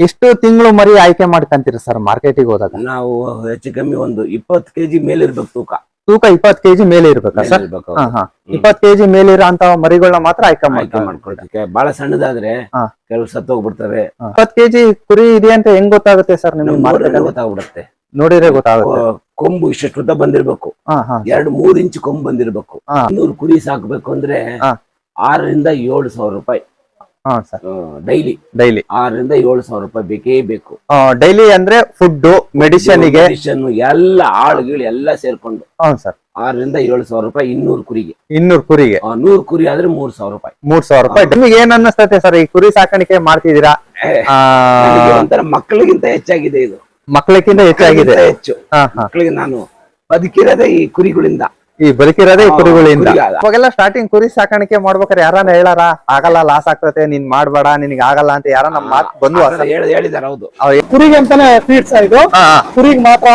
ಎಷ್ಟು ತಿಂಗಳು ಮರಿ ಆಯ್ಕೆ ಮಾಡ್ಕಂತೀರಿ ಸರ್ ಮಾರ್ಕೆಟಿಗೆ ಹೋದಾಗ? ನಾವು ಹೆಚ್ಚು ಕಮ್ಮಿ ಒಂದು ಇಪ್ಪತ್ತು ಕೆಜಿ ಮೇಲೆ ಇರ್ಬೇಕು ತೂಕ. ತೂಕ ಇಪ್ಪತ್ ಕೆಜಿ ಮೇಲೆ ಇರ್ಬೇಕಾ ಸರ್? ಇರ್ಬೇಕು ಇಪ್ಪತ್ ಕೆಜಿ ಮೇಲೆ ಅಂತ ಮರಿಗಳನ್ನ ಮಾತ್ರ ಆಯ್ಕೆ ಆಯ್ಕೆ ಬಹಳ ಸಣ್ಣದಾದ್ರೆ ಹಾ. ಕೆಲವು ಸತ್ತೋಗ್ಬಿಡ್ತವೆ. ಇಪ್ಪತ್ ಕೆಜಿ ಕುರಿ ಇದೆ ಅಂತ ಹೆಂಗ್ ಗೊತ್ತಾಗುತ್ತೆ ಸರ್ ನಿಮ್ಗೆ ನಮ್ಗ್ ಮಾರ್ಕೆಟ್ ನೋಡಿದ್ರೆ ಗೊತ್ತಾಗ್ಬಿಡುತ್ತೆ. ನೋಡಿದ್ರೆ ಗೊತ್ತಾಗುತ್ತೆ. ಕೊ- ಕೊಂಬು ಇಷ್ಟು ಉದ್ದ ಬಂದಿರ್ಬೇಕು. ಹಾ ಹಾ. ಎರಡು ಮೂರ್ ಇಂಚ್ ಕೊಂಬು ಬಂದಿರ್ಬೇಕು. ಹಾ. ಇನ್ನೂರು ಕುರಿ ಸಾಕ್ಬೇಕು ಅಂದ್ರೆ ಹಾ. ಆರರಿಂದ ಏಳು ಸಾವಿರ ರೂಪಾಯಿ. ಹಾ ಸರ್ ಡೈಲಿ ಡೈಲಿ ಆರರಿಂದ ಏಳು ಸಾವಿರ ರೂಪಾಯಿ ಬೇಕೇ ಬೇಕು. ಡೈಲಿ ಅಂದ್ರೆ ಫುಡ್ ಮೆಡಿಸಿನ್ಗೆ ಮೆಡಿಷನ್ ಎಲ್ಲ ಆಳುಗಳು ಎಲ್ಲ ಸೇರ್ಕೊಂಡು. ಹ್ಞೂ ಸರ್ ಆರರಿಂದ ಏಳು ಸಾವಿರ ರೂಪಾಯಿ ಇನ್ನೂರು ಕುರಿಗೆ. ಇನ್ನೂರು ಕುರಿಗೆ. ನೂರು ಕುರಿ ಆದ್ರೆ ಮೂರ್ ಸಾವಿರ ರೂಪಾಯಿ. ಮೂರ್ ಸಾವಿರ ರೂಪಾಯಿ. ನಿಮಗೆ ಏನ್ ಅನ್ನಿಸ್ತತೆ ಸರ್ ಈ ಕುರಿ ಸಾಕಾಣಿಕೆ ಮಾಡ್ತಿದ್ದೀರಾ? ಒಂಥರ ಮಕ್ಕಳಿಗಿಂತ ಹೆಚ್ಚಾಗಿದೆ ಇದು. ಮಕ್ಕಳಿಗಿಂತ ಹೆಚ್ಚಾಗಿದೆ. ಹೆಚ್ಚು. ಹಾ ಹಾ. ಮಕ್ಕಳಿಗೆ ನಾನು ಬದುಕಿರೋದೇ ಈ ಕುರಿಗಳಿಂದ. ಈ ಬದುಕಿರೋದೇ ಈ ಕುರಿಗಳಿಂದ. ಕುರಿ. ಅವಾಗೆಲ್ಲ ಸ್ಟಾರ್ಟಿಂಗ್ ಕುರಿ ಸಾಕಾಣಿಕೆ ಮಾಡ್ಬೇಕಾರೆ ಯಾರನ್ನ ಹೇಳಾರ? ಆಗಲ್ಲ ಲಾಸ್ ಆಗ್ತತೆ ನೀನ್ ಮಾಡ್ಬೇಡ ನಿನಗೆ ಆಗಲ್ಲ ಅಂತ ಯಾರ ನಮ್ ಮಾತ್ ಬಂದು ಹೇಳಿದಾರೆ ಹೌದು. ಕುರಿಗೆ ಅಂತಾನೆ ಫೀಡ್ಸ್ ಇದು? ಕುರಿಗೆ ಮಾತ್ರ?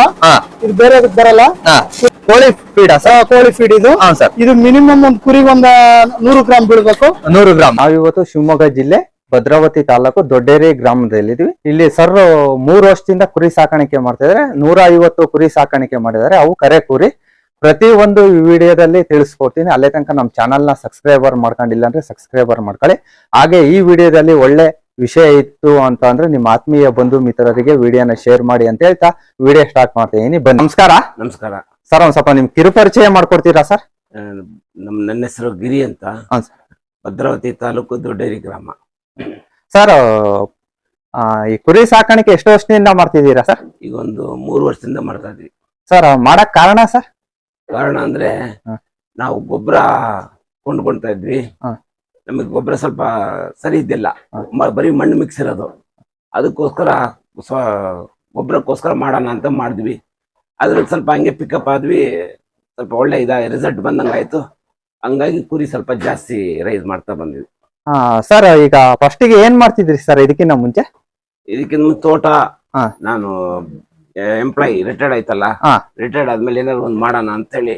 ಇದು ಬೇರೆ ಬರಲ್ಲ? ಕೋಳಿ ಫೀಡ್ ಕೋಳಿ ಫೀಡ್ ಇದು. ಸರ್ ಇದು ಮಿನಿಮಮ್ ಒಂದ್ ಕುರಿಗೆ ಒಂದ್ ನೂರು ಗ್ರಾಮ್ ಬೀಳ್ಬೇಕು. ನೂರು ಗ್ರಾಮ್. ನಾವಿವತ್ತು ಶಿವಮೊಗ್ಗ ಜಿಲ್ಲೆ ಭದ್ರಾವತಿ ತಾಲೂಕು ದೊಡ್ಡೇರಿ ಗ್ರಾಮದಲ್ಲಿದ್ದೀವಿ ಇಲ್ಲಿ ಸರ್ ಮೂರು ವರ್ಷದಿಂದ ಕುರಿ ಸಾಕಾಣಿಕೆ ಮಾಡ್ತಾ ಇದಾರೆ. ನೂರ ಐವತ್ತು ಕುರಿ ಸಾಕಾಣಿಕೆ ಮಾಡಿದ್ದಾರೆ. ಅವು ಕರೆ ಕುರಿ. ಪ್ರತಿ ಒಂದು ವಿಡಿಯೋದಲ್ಲಿ ತಿಳಿಸ್ಕೊಡ್ತೀನಿ. ಅಲ್ಲೇ ತನಕ ನಮ್ಮ ಚಾನಲ್ನ ನ ಸಬ್ಸ್ಕ್ರೈಬರ್ ಮಾಡ್ಕೊಂಡಿಲ್ಲ ಅಂದ್ರೆ ಸಬ್ಸ್ಕ್ರೈಬರ್ ಮಾಡ್ಕೊಳ್ಳಿ. ಹಾಗೆ ಈ ವಿಡಿಯೋದಲ್ಲಿ ಒಳ್ಳೆ ವಿಷಯ ಇತ್ತು ಅಂತ ಅಂದ್ರೆ ನಿಮ್ಮ ಆತ್ಮೀಯ ಬಂಧು ಮಿತ್ರರಿಗೆ ವಿಡಿಯೋನ ಶೇರ್ ಮಾಡಿ ಅಂತ ಹೇಳ್ತಾ ವಿಡಿಯೋ ಸ್ಟಾರ್ಟ್ ಮಾಡ್ತೀನಿ ಬನ್ನಿ. ನಮಸ್ಕಾರ. ನಮಸ್ಕಾರ. ಸರ್ ಒಂದ್ ಸ್ವಲ್ಪ ನಿಮ್ ಕಿರುಪರಿಚಯ ಮಾಡ್ಕೊಡ್ತೀರಾ ಸರ್? ನಮ್ ನನ್ನ ಹೆಸರು ಗಿರಿ ಅಂತ. ಹಾ ಸರ್. ಭದ್ರಾವತಿ ತಾಲೂಕು ದೊಡ್ಡೇರಿ ಗ್ರಾಮ. ಸರ್ ಆ, ಈ ಕುರಿ ಸಾಕಾಣಿಕೆ ಎಷ್ಟು ವರ್ಷದಿಂದ ಮಾಡ್ತಿದ್ದೀರಾ ಸರ್? ಈಗ ಒಂದು ಮೂರು ವರ್ಷದಿಂದ ಮಾಡ್ತಾ ಇದ್ವಿ. ಸರ್ ಮಾಡಕ್ ಕಾರಣ ಸರ್? ಕಾರಣ ಅಂದ್ರೆ ನಾವು ಗೊಬ್ಬರ ಕೊಂಡ್ಕೊಂತ ಇದ್ವಿ. ನಮಗೆ ಗೊಬ್ಬರ ಸ್ವಲ್ಪ ಸರಿ ಇದ್ದಿಲ್ಲ. ಬರೀ ಮಣ್ಣು ಮಿಕ್ಸ್ ಇರೋದು. ಅದಕ್ಕೋಸ್ಕರ ಸ್ವ ಗೊಬ್ಬರಕ್ಕೋಸ್ಕರ ಮಾಡೋಣ ಅಂತ ಮಾಡಿದ್ವಿ. ಅದ್ರಲ್ಲಿ ಸ್ವಲ್ಪ ಹಂಗೆ ಪಿಕಪ್ ಆದ್ವಿ. ಸ್ವಲ್ಪ ಒಳ್ಳೆ ಇದ ರಿಸಲ್ಟ್ ಬಂದಂಗೆ ಆಯ್ತು. ಹಂಗಾಗಿ ಕುರಿ ಸ್ವಲ್ಪ ಜಾಸ್ತಿ ರೈಸ್ ಮಾಡ್ತಾ ಬಂದ್ವಿ. ಹಾ ಸರ್ ಈಗ ಫಸ್ಟಿಗೆ ಏನ್ ಮಾಡ್ತಿದ್ರಿ ಸರ್ ಇದಕ್ಕಿಂತ ಮುಂಚೆ? ಇದಕ್ಕಿಂತ ತೋಟ. ನಾನು ಎಂಪ್ಲಾಯಿ ರಿಟೈರ್ಡ್ ಆಯ್ತಲ್ಲ? ಹ. ರಿಟೈರ್ಡ್ ಆದ್ಮೇಲೆ ಏನಾದ್ರು ಒಂದ್ ಮಾಡೋಣ ಅಂತ ಹೇಳಿ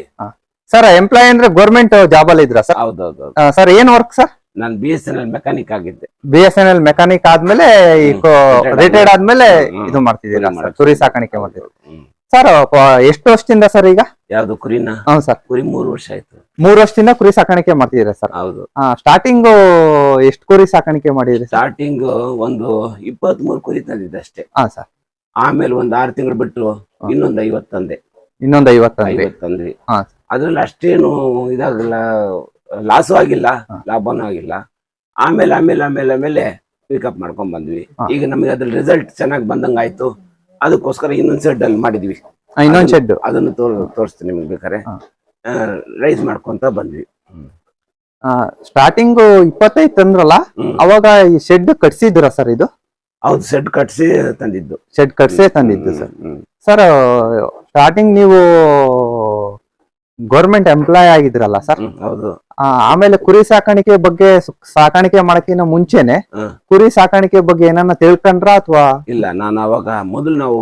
ಸರ್ ಎಂಪ್ಲಾಯ್ ಅಂದ್ರೆ ಗೌರ್ಮೆಂಟ್ ಜಾಬ್ ಅಲ್ಲಿ ಇದ್ರ ಸರ್ ಹೌದೌದು. ಸರ್ ಏನ್ ವರ್ಕ್ ಸರ್ ನಾನು B S N L mechanic ಆಗಿದ್ದೆ. B S N L mechanic ಆದ್ಮೇಲೆ ಹ್ಮ್. ರಿಟೈರ್ಡ್ ಆದ್ಮೇಲೆ. ಹ್ಮ್. ಇದು ಮಾಡ್ತಿದ್ದೀರಾ ಕುರಿ ಸರ್ ಕುರಿ ಸಾಕಾಣಿಕೆ ಮಾಡ್ತೀವಿ ಹ್ಮ್. ಸರ್ ಎಷ್ಟು ವರ್ಷದಿಂದ ಸರ್ ಈಗ? ಯಾವ್ದು ಕುರಿನ? ಹೌದು ಸರ್ ಕುರಿ ಮೂರು ವರ್ಷ ಆಯ್ತು. ಮೂರು ವರ್ಷದಿಂದ ಕುರಿ ಸಾಕಾಣಿಕೆ ಮಾಡ್ತಿದ್ದೀರಾ ಸರ್ ಹೌದು. ಸ್ಟಾರ್ಟಿಂಗ್ ಎಷ್ಟು ಕುರಿ ಸಾಕಾಣಿಕೆ ಮಾಡಿದ್ರಿ ಸರ್ ಸ್ಟಾರ್ಟಿಂಗ್ ಒಂದು ಇಪ್ಪತ್ತ್ ಮೂರು ಕುರಿ ತಂದಿದ್ದೆ ಅಷ್ಟೇ. ಹಾ ಸರ್ ಆಮೇಲೆ ಒಂದ್ ಆರು ತಿಂಗಳು ಬಿಟ್ಟು ಇನ್ನೊಂದ್ ಐವತ್ ತಂದೆ. ಇನ್ನೊಂದು ಐವತ್ತಂದ್ರಿ ಐವತ್ ತಂದ್ವಿ ಹಾ. ಅದ್ರಲ್ಲಿ ಅಷ್ಟೇನು ಇದಾಗಲ್ಲ ಲಾಸು ಆಗಿಲ್ಲ. ಲಾಭನೂ ಆಗಿಲ್ಲ. ಆಮೇಲೆ ಆಮೇಲೆ ಆಮೇಲೆ ಆಮೇಲೆ ಪಿಕಪ್ ಮಾಡ್ಕೊಂಡ್ ಬಂದ್ವಿ. ಹಾ. ಈಗ ನಮಗೆ ಅದ್ರ ರಿಸಲ್ಟ್ ಚೆನ್ನಾಗಿ ಬಂದಂಗ ಆಯ್ತು ಅದಕ್ಕೋಸ್ಕರ ಇನ್ನೊಂದ್ ಸೆಡ್ ಅಲ್ಲಿ ಮಾಡಿದ್ವಿ. ಇನ್ನೊಂದ್ ಶೆಡ್ ಅದನ್ನು ತೋರ್ ತೋರಿಸ್ತೀನಿ ನಿಮ್ಗೆ ಬೇಕಾರೆ ಹಾ. ರೈಸ್ ಮಾಡ್ಕೊಂತ ಬಂದ್ವಿ. ಸ್ಟಾರ್ಟಿಂಗ್ ಇಪ್ಪತ್ತೈದು ತಂದ್ರಲ್ಲ? ಹ್ಮ್. ಅವಾಗ ಈ ಶೆಡ್ ಕಟ್ಸಿದ್ರ ಸರ್ ಇದು? ಹೌದು ಸೆಡ್ ಕಟ್ಸಿ ತಂದಿದ್ದು ಶೆಡ್ ಕಟ್ಸೇ ತಂದಿದ್ದು ಸರ್. ಸರ್ ಸ್ಟಾರ್ಟಿಂಗ್ ನೀವು ಗೌರ್ಮೆಂಟ್ ಎಂಪ್ಲಾಯ್ ಆಗಿದ್ರಲ್ಲ ಸರ್ ಹೌದು ಆಮೇಲೆ ಕುರಿ ಸಾಕಾಣಿಕೆ ಬಗ್ಗೆ ಸು- ಸಾಕಾಣಿಕೆ ಮಾಡಕ್ಕಿಂತ ಮುಂಚೆನೆ ಹ. ಕುರಿ ಸಾಕಾಣಿಕೆ ಬಗ್ಗೆ ಏನನ್ನ ತಿಳ್ಕೊಂಡ್ರ ಅಥವಾ ಇಲ್ಲ ನಾನು ಅವಾಗ ಮೊದಲು ನಾವು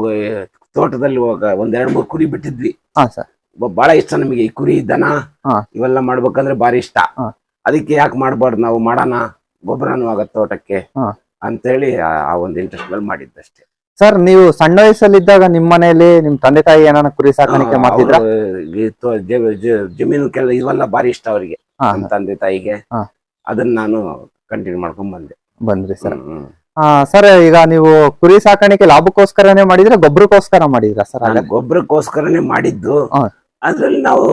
ತೋಟದಲ್ಲಿ ಹೋಗ ಒಂದ್ ಎರಡ್ ಮೂರು ಕುರಿ ಬಿಟ್ಟಿದ್ವಿ ಹಾ ಸರ್ ಬ- ಬಹಳ ಇಷ್ಟ ನಮಗೆ ಈ ಕುರಿ ದನ ಹಾ. ಇವೆಲ್ಲ ಮಾಡ್ಬೇಕಂದ್ರೆ ಬಾರಿ ಇಷ್ಟ ಹಾ. ಅದಕ್ಕೆ ಯಾಕೆ ಮಾಡ್ಬಾರ್ದು ನಾವು ಮಾಡೋಣ ಗೊಬ್ಬರನೂ ಆಗತ್ತೆ ತೋಟಕ್ಕೆ ಹಾ. ಅಂತೇಳಿ ಆ ಆ ಒಂದು ಇಂಟ್ರೆಸ್ಟ್ ಮೇಲೆ ಮಾಡಿದ್ದಷ್ಟೇ ಸರ್ ನೀವು ಸಣ್ಣ ವಯಸ್ಸಲ್ಲಿದ್ದಾಗ ನಿಮ್ಮ ಮನೆಯಲ್ಲಿ ನಿಮ್ ತಂದೆ ತಾಯಿ ಏನಾನ ಕುರಿ ಸಾಕಾಣಿಕೆ ಹಾ, ಮಾಡ್ತಿದ್ರ ಅವ್ರು ಈ ಜ- ಜ- ಜಮೀನು ಕೆಲ ಇವೆಲ್ಲ ಬಾರಿ ಇಷ್ಟ ಅವರಿಗೆ ಹಾ ನಮ್ಮ ತಂದೆ ತಾಯಿಗೆ ಹಾ. ಅದನ್ನ ನಾನು ಕಂಟಿನ್ಯೂ ಮಾಡ್ಕೊಂಡ್ ಬಂದೆ ಬಂದ್ರಿ ಸರ್ ಹ್ಮ್, ಹ್ಮ್. ಆ ಸರ್ ಈಗ ನೀವು ಕುರಿ ಸಾಕಾಣಿಕೆ ಲಾಭಕ್ಕೋಸ್ಕರನೇ ಮಾಡಿದ್ರೆ ಗೊಬ್ಬರಕ್ಕೋಸ್ಕರ ಮಾಡಿದ್ರ ಸರ್ ನಾನು ಗೊಬ್ಬರಕ್ಕೋಸ್ಕರನೇ ಮಾಡಿದ್ದು ಹಾ. ಅದ್ರಲ್ಲಿ ನಾವು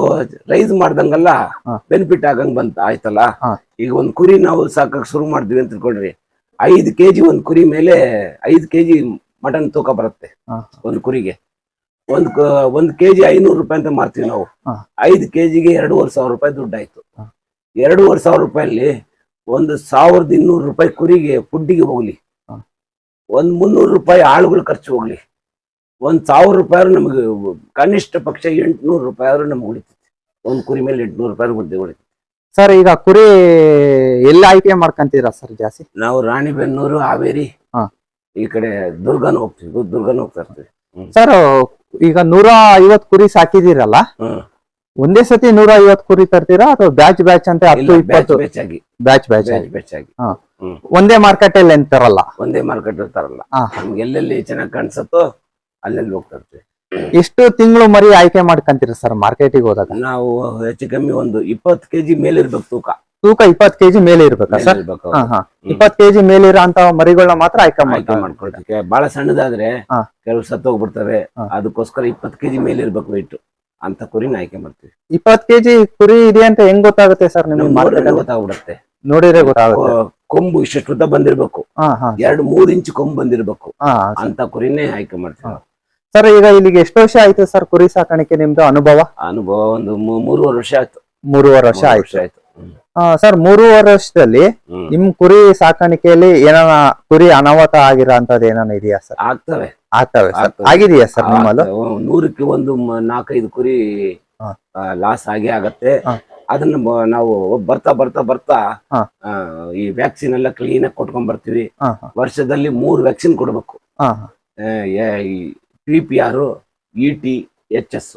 ರೈಸ್ ಮಾಡ್ದಂಗಲ್ಲ ಹಾ. ಬೆನಿಫಿಟ್ ಆಗಂಗ್ ಬಂತ ಆಯ್ತಲ್ಲ ಹಾ. ಈಗ ಒಂದ್ ಕುರಿ ನಾವು ಸಾಕಕ್ ಶುರು ಮಾಡಿದ್ವಿ ಅಂತ ತಿಳ್ಕೊಳ್ರಿ ಐದು ಕೆಜಿ ಒಂದ್ ಕುರಿ ಮೇಲೆ ಐದು ಕೆಜಿ ಮಟನ್ ತೂಕ ಬರುತ್ತೆ ಒಂದು ಕುರಿಗೆ. ಒಂದ್ ಒಂದು ಕೆಜಿ ಐನೂರು ರೂಪಾಯಿ ಅಂತ ಮಾರ್ತೀವಿ ನಾವು. ಐದು ಕೆ ಕೆಜಿಗೆ ಎರಡೂವರೆ ಸಾವಿರ ರೂಪಾಯಿ ದುಡ್ಡು ಆಯ್ತು. ಎರಡೂವರೆ ಸಾವಿರ ರೂಪಾಯಲ್ಲಿ ಒಂದು ಸಾವಿರದ ಇನ್ನೂರು ರೂಪಾಯಿ ಕುರಿಗೆ ಫುಡ್ಡಿಗೆ ಹೋಗ್ಲಿ. ಒಂದ್ ಮುನ್ನೂರು ರೂಪಾಯಿ ಆಳುಗಳ ಖರ್ಚು ಹೋಗ್ಲಿ. ಒಂದ್ ಸಾವಿರ ರೂಪಾಯಿ ನಮಗೆ ಕನಿಷ್ಠ ಪಕ್ಷ ಎಂಟುನೂರು ರೂಪಾಯಿ ಆದ್ರೂ ನಮ್ಗೆ ಉಳಿತೈತಿ. ಒಂದ್ ಕುರಿ ಮೇಲೆ ಎಂಟುನೂರು ರೂಪಾಯಿ ಉಳಿತೈತಿ. ಸರ್ ಈಗ ಕುರಿ ಎಲ್ಲಿ ಆಯ್ಕೆ ಮಾಡ್ಕೊಂತೀರಾ ಸರ್ ಜಾಸ್ತಿ? ನಾವು ರಾಣಿಬೆನ್ನೂರು ಹಾವೇರಿ ಹಾ. ಈ ಕಡೆ ದುರ್ಗನ ಹೋಗ್ತೀವಿ. ದುರ್ಗನ ಹೋಗ್ತಾ ಇರ್ತೀವಿ. ಸರ್ ಈಗ ನೂರ ಐವತ್ ಕುರಿ ಸಾಕಿದಿರಲ್ಲ ಹ್ಮ್. ಒಂದೇ ಸತಿ ನೂರ ಐವತ್ ಕುರಿ ತರ್ತೀರಾ ಅಥವಾ ಬ್ಯಾಚ್ ಬ್ಯಾಚ್ ಅಂತ ಇಲ್ಲ ಹತ್ತು ಬ್ಯಾಚ್ ಇಪ್ಪತ್ತು? ಬ್ಯಾಚ್ ಆಗಿ. ಬ್ಯಾಚ್ ಬ್ಯಾಚ್ ಬ್ಯಾಚ್ ಬ್ಯಾಚ್ ಆಗಿ. ಹ್ಮ್. ಒಂದೇ ಮಾರ್ಕೆಟ್ ಅಲ್ಲಿ ತರಲ್ಲ ಒಂದೇ ಮಾರ್ಕೆಟ್ ಇರ್ತಾರಲ್ಲ ಹಾ. ನಮ್ಗೆ ಎಲ್ಲೆಲ್ಲಿ ಚೆನ್ನಾಗಿ ಕಾಣಿಸುತ್ತೋ ಅಲ್ಲೆಲ್ಲಿ ಹೋಗ್ತಾ ಇರ್ತೀವಿ. ಎಷ್ಟು ತಿಂಗಳು ಮರಿ ಆಯ್ಕೆ ಮಾಡ್ಕೊಂತೀರಿ ಸರ್ ಮಾರ್ಕೆಟಿಗೆ ಹೋದಾಗ? ನಾವು ಹೆಚ್ಚು ಕಮ್ಮಿ ಒಂದು ಇಪ್ಪತ್ತು ಕೆಜಿ ಮೇಲೆ ಇರ್ಬೇಕು ತೂಕ. ತೂಕ ಇಪ್ಪತ್ ಕೆಜಿ ಮೇಲೆ ಇರ್ಬೇಕಾ ಸರ್? ಇರ್ಬೇಕು ಹಾ ಹಾ. ಇಪ್ಪತ್ ಕೆಜಿ ಮೇಲೆ ಇರೋ ಮರಿಗಳನ್ನ ಮಾತ್ರ ಆಯ್ಕೆ ಆಯ್ಕೆ ಮಾಡ್ತಾರೆ ಬಹಳ ಸಣ್ಣದಾದ್ರೆ ಹಾ. ಕೆಲವು ಸತ್ತೋಗ್ಬಿಡ್ತವೆ ಹಾ. ಅದಕ್ಕೋಸ್ಕರ ಇಪ್ಪತ್ತು ಕೆಜಿ ಮೇಲೆ ಇರ್ಬೇಕು weight. ಅಂತ ಕುರಿನ ಆಯ್ಕೆ ಮಾಡ್ತೀವಿ. ಇಪ್ಪತ್ ಕೆಜಿ ಕುರಿ ಇದೆ ಅಂತ ಹೆಂಗ್ ಗೊತ್ತಾಗುತ್ತೆ ಸರ್ ನಿಮಗೆ ಮಾರ್ಕೆಟ್ ಗೊತ್ತಾಗ್ಬಿಡುತ್ತೆ. ನೋಡಿದ್ರೆ ಗೊತ್ತಾಗುತ್ತೆ. ಕೊ- ಕೊಂಬು ಇಷ್ಟು ಉದ್ದ ಬಂದಿರ್ಬೇಕು. ಹಾ ಹಾ. ಎರಡು ಮೂರ್ ಇಂಚ್ ಕೊಂಬು ಬಂದಿರ್ಬೇಕು. ಹಾ ಅಂತ ಕುರಿನೇ ಆಯ್ಕೆ ಮಾಡ್ತೀವಿ. ಸರ್ ಈಗ ಇಲ್ಲಿಗೆ ಎಷ್ಟು ವರ್ಷ ಆಯ್ತು ಸರ್ ಕುರಿ ಸಾಕಾಣಿಕೆ ನಿಮ್ದು ಅನುಭವ ಅನುಭವ ಒಂದು ಮೂ- ಮೂರುವರೆ ವರ್ಷ ಆಯ್ತು ಮೂರುವರೆ ವರ್ಷ ಆಯ್ತು ಆಯ್ತು ಹ್ಮ್. ಸರ್ ಮೂರುವರೆ ವರ್ಷದಲ್ಲಿ ಹ್ಮ್. ನಿಮ್ ಕುರಿ ಸಾಕಾಣಿಕೆಯಲ್ಲಿ ಏನಾನ ಕುರಿ ಅನಾಹುತ ಆಗಿರೋ ಅಂತದ್ ಏನಾನ ಇದೆಯಾ ಸರ್ ಆಗ್ತವೆ ಆಗ್ತವೆ ಸರ್ ಆಗ್ತವೆ. ಆಗಿದೆಯಾ ಸರ್ ನಿಮ್ಮಲ್ಲೂ ಆಗ್ತವೆ. ಒಂದ್ ನೂರಕ್ಕೆ ಒಂದು ಮ- ನಾಲ್ಕೈದು ಕುರಿ ಹಾ. ಲಾಸ್ ಆಗಿ ಆಗತ್ತೆ ಹಾ. ಅದನ್ನ ನಾವು ಬರ್ತಾ ಬರ್ತಾ ಬರ್ತಾ ಹಾ. ಆ, ಈ ವ್ಯಾಕ್ಸಿನ್ ಎಲ್ಲ ಕ್ಲೀನ್ ಆಗಿ ಕೊಟ್ಕೊಂಡ್ ಬರ್ತೀವಿ ಹಾ ಹಾ ವರ್ಷದಲ್ಲಿ ಮೂರು ವ್ಯಾಕ್ಸಿನ್ ಕೊಡ್ಬೇಕು ಹಾ ಹಾ P P R E T H S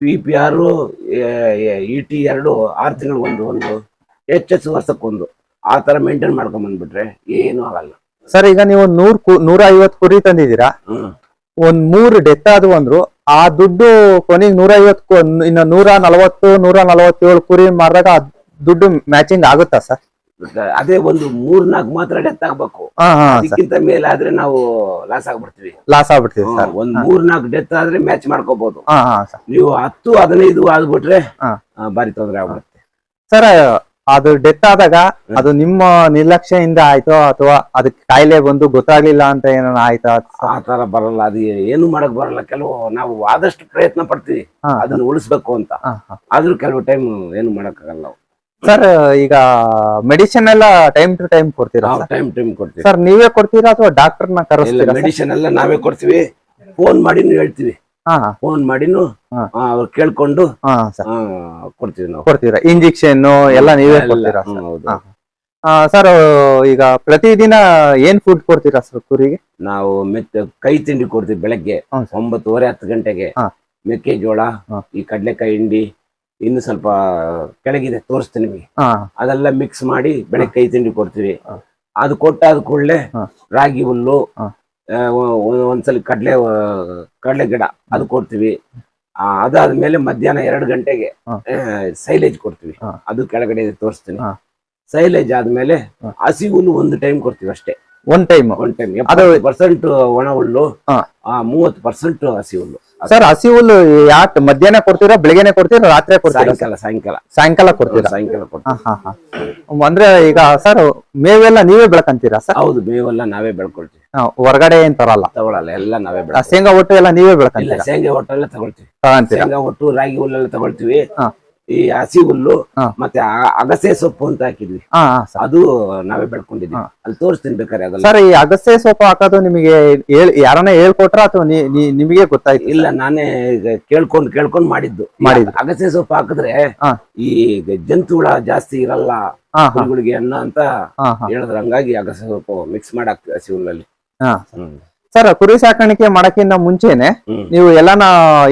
P P R E T ಎರಡು ಆರು ತಿಂಗಳಿಗೊಂದು ಒಂದು ಒಂದು. ಎಚ್ ಎಸ್ ವರ್ಷಕ್ಕೊಂದು. ಆ ಥರ ಮೇಂಟೈನ್ ಮಾಡ್ಕೊಂಡ್ ಬಂದ್ಬಿಟ್ರೆ ಏನು ಆಗಲ್ಲ. ಸರ್ ಈಗ ನೀವು ನೂರ್ ಕು ನೂರ ಐವತ್ ಕುರಿ ತಂದಿದ್ದೀರಾ? ಹ್ಮ್. ಒಂದ್ ಮೂರು ಡೆತ್ ಆದ್ವು ಅಂದ್ರು ಆ ದುಡ್ಡು ಕೊನೆಗೆ ನೂರ ಐವತ್ತು ಇನ್ನ ನೂರ ನಲವತ್ತು ನೂರ ನಲವತ್ತೇಳು ಕುರಿ ಮಾರಿದಾಗ ಆ ದುಡ್ಡು ಮ್ಯಾಚಿಂಗ್ ಆಗುತ್ತಾ ಸರ್? ಅದೇ ಒಂದು ಮೂರ್ ನಾಲ್ಕು ಮಾತ್ರ ಡೆತ್ ಆಗ್ಬೇಕು. ಅದಕ್ಕಿಂತ ಮೇಲೆ ಆದ್ರೆ ನಾವು ಲಾಸ್ ಆಗ್ಬಿಡ್ತೀವಿ. ಲಾಸ್ ಆಗ್ಬಿಡ್ತೀವಿ ಸರ್. ಒಂದ್ ಮೂರ್ ನಾಲ್ಕು ಡೆತ್ ಆದ್ರೆ ಮ್ಯಾಚ್ ಮಾಡ್ಕೋಬಹುದು ನೀವು ಹತ್ತು ಹದಿನೈದು ಆಗ್ಬಿಟ್ರೆ ಬಾರಿ ತೊಂದ್ರೆ ಆಗ್ಬಿಡುತ್ತೆ. ಸರ್ ಅದು ಡೆತ್ ಆದಾಗ ಅದು ನಿಮ್ಮ ನಿರ್ಲಕ್ಷ್ಯದಿಂದ ಆಯ್ತೋ ಅಥವಾ ಅದಕ್ಕೆ ಕಾಯಿಲೆ ಬಂದು ಗೊತ್ತಾಗ್ಲಿಲ್ಲ ಅಂತ ಏನೋ ಆಯ್ತಾ? ಆ ತರ ಬರಲ್ಲ. ಅದು ಏನು ಮಾಡಕ್ ಬರಲ್ಲ. ಕೆಲವು ನಾವು ಆದಷ್ಟು ಪ್ರಯತ್ನ ಪಡ್ತೀವಿ. ಅದನ್ನ ಉಳಿಸ್ಬೇಕು ಅಂತ. ಆದ್ರೂ ಕೆಲವು ಟೈಮ್ ಏನು ಮಾಡಕ್ಕಾಗಲ್ಲ ನಾವು. ಸರ್ ಈಗ ಮೆಡಿಸಿನ್ ಎಲ್ಲ ಟೈಮ್ ಟು ಟೈಮ್ ಕೊಡ್ತೀರಾ? ಟೈಮ್ ಟೈಮ್ ಕೊಡ್ತೀವಿ ಸರ್ ನೀವೇ ಕೊಡ್ತೀರಾ ಅಥವಾ ಡಾಕ್ಟರ್ ಇಲ್ಲ ಕರೆಸ್ತೀರಾ ಮೆಡಿಸಿನ್ ಎಲ್ಲ ನಾವೇ ಕೊಡ್ತೀವಿ ಫೋನ್ ಮಾಡಿನೂ ಹೇಳ್ತೀವಿ ಹಾ ಫೋನ್ ಮಾಡಿನೂ ಹಾ. ಅವ್ರು ಕೇಳ್ಕೊಂಡು ಹಾ ಸರ್ ಆ, ಕೊಡ್ತೀವಿ ನಾವು ಕೊಡ್ತೀರಾ ಇಂಜೆಕ್ಷನ್ ಎಲ್ಲ ನೀವೇ ಎಲ್ಲ, ಕೊಡ್ತೀರಾ ಹ್ಮ್, ಸರ್ ಹೌದು. ಹಾ. ಆ, ಸರ್ ಈಗ ಪ್ರತಿದಿನ ಏನ್ ಫುಡ್ ಕೊಡ್ತೀರಾ ಸರ್ ಕುರಿಗೆ ನಾವು ಮೆತ್ತ ಕೈ ತಿಂಡಿ ಕೊಡ್ತೀವಿ ಬೆಳಗ್ಗೆ ಹ್ಮ್ ಸರ್. ಒಂಬತ್ತುವರೆ ಹತ್ತು ಗಂಟೆಗೆ ಹಾ. ಮೆಕ್ಕೆಜೋಳ ಹಾ. ಈ ಕಡಲೆಕಾಯಿ ಹಿಂಡಿ ಇನ್ನು ಸ್ವಲ್ಪ ಕೆಳಗಿದೆ ತೋರಿಸ್ತೀನಿ ನಿಮಗೆ. ಅದೆಲ್ಲ ಮಿಕ್ಸ್ ಮಾಡಿ ಬೆಳಗ್ಗೆ ಕೈ ತಿಂಡಿ ಕೊಡ್ತೀವಿ. ಅದು ಕೊಟ್ಟಾದ ಕೂಡಲೇ. ರಾಗಿ ಹುಲ್ಲು ಒಂದ್ಸಲ ಕಡಲೆ ಕಡಲೆ ಗಿಡ ಅದು ಕೊಡ್ತೀವಿ. ಅದಾದ ಅದಾದ್ಮೇಲೆ ಮಧ್ಯಾಹ್ನ ಎರಡು ಗಂಟೆಗೆ. ಸೈಲೇಜ್ ಕೊಡ್ತೀವಿ. ಅದು ಕೆಳಗಡೆ ತೋರಿಸ್ತೀನಿ. ಸೈಲೇಜ್ ಆದ್ಮೇಲೆ. ಹಸಿ ಹುಲ್ಲು ಒಂದು ಟೈಮ್ ಕೊಡ್ತೀವಿ ಅಷ್ಟೇ. ಒನ್ ಟೈಮ್ ಒನ್ ಟೈಮ್ ಎಪ್ಪತ್ತು ಪರ್ಸೆಂಟ್ ಒಣ ಹುಲ್ಲು ಮೂವತ್ತು ಪರ್ಸೆಂಟ್ ಹಸಿ ಹುಲ್ಲು. ಸರ್ ಹಸಿ ಹುಲ್ಲು ಯಾಕೆ ಮಧ್ಯಾಹ್ನ ಕೊಡ್ತೀರಾ ಬೆಳಿಗ್ಗೆನೆ ಕೊಡ್ತೀರಾ ರಾತ್ರಿ ಕೊಡ್ತೀರಾ? ಸಾಯಂಕಾಲ ಸಾಯಂಕಾಲ. ಸಾಯಂಕಾಲ ಕೊಡ್ತೀರಾ? ಸಾಯಂಕಾಲ ಹಾ ಕೊಡ್ತೀವಿ. ಹಾ ಹಾ ಅಂದ್ರೆ ಈಗ ಸರ್ ಮೇವೆಲ್ಲ ನೀವೇ ಬೆಳಕಂತೀರಾ ಸರ್? ಹೌದು ಮೇವೆಲ್ಲ ನಾವೇ ಬೆಳ್ಕೊಳ್ತೀವಿ. ಹಾ, ಹೊರಗಡೆ ಏನ್ ತರಲ್ಲ? ತಗೊಳಲ್ಲ ಎಲ್ಲ ನಾವೇ ಆ, ಶೇಂಗಾ ಒಟ್ಟು ಎಲ್ಲ ನೀವೇ ಇಲ್ಲ ಬೆಳಕಂತೀರಾ ಶೇಂಗಾ ಒಟ್ಟೆಲ್ಲ ತಗೊಳ್ತೀವಿ. ತಗೊಂತೀರಾ ಶೇಂಗಾ ಒಟ್ಟು ರಾಗಿ ಹುಲ್ಲೆಲ್ಲ ತಗೊಳ್ತೀವಿ. ಹಾ. ಈ ಹಸಿ ಹುಲ್ಲು ಮತ್ತೆ ಅಗಸೆ ಸೊಪ್ಪು ಅಂತ ಹಾಕಿದ್ವಿ. ಅದು ನಾವೇ ಬೆಳ್ಕೊಂಡಿದ್ವಿ ಅಲ್ಲಿ ತೋರಿಸ್ತೀನಿ ಬೇಕಾದ್ರೆ ಅದನ್ನ ಸರ್ ಈ ಅಗಸೆ ಸೊಪ್ಪು ಹಾಕೋದು ನಿಮಗೆ ಯಾರನ್ನ ಹೇಳ್ಕೊಟ್ರ ಅಥವಾ ನಿಮಗೆ ಗೊತ್ತಾಯ್ತು ಇಲ್ಲ ನಾನೇ ಕೇಳ್ಕೊಂಡು ಕೇಳ್ಕೊಂಡು ಮಾಡಿದ್ದು. ಈ ಮಾಡಿದ್ದು. ಅಗಸೆ ಸೊಪ್ಪು ಹಾಕಿದ್ರೆ. ಈ ಜಂತುಹುಳ ಜಾಸ್ತಿ ಇರಲ್ಲ ಹಾ ಹಾ. ಅನ್ನ ಅಂತ ಹೇಳಿದ್ರೆ ಹಂಗಾಗಿ ಅಗಸೆ ಸೊಪ್ಪು ಮಿಕ್ಸ್ ಮಾಡಿ ಹಾಕ್ತೀವಿ ಹಸಿ ಹುಲ್ಲಲ್ಲಿ ಹ್ಮ್. ಸರ್ ಕುರಿ ಸಾಕಾಣಿಕೆ ಮಾಡಕ್ಕಿಂತ ಮುಂಚೆನೆ ನೀವು ಎಲ್ಲಾನ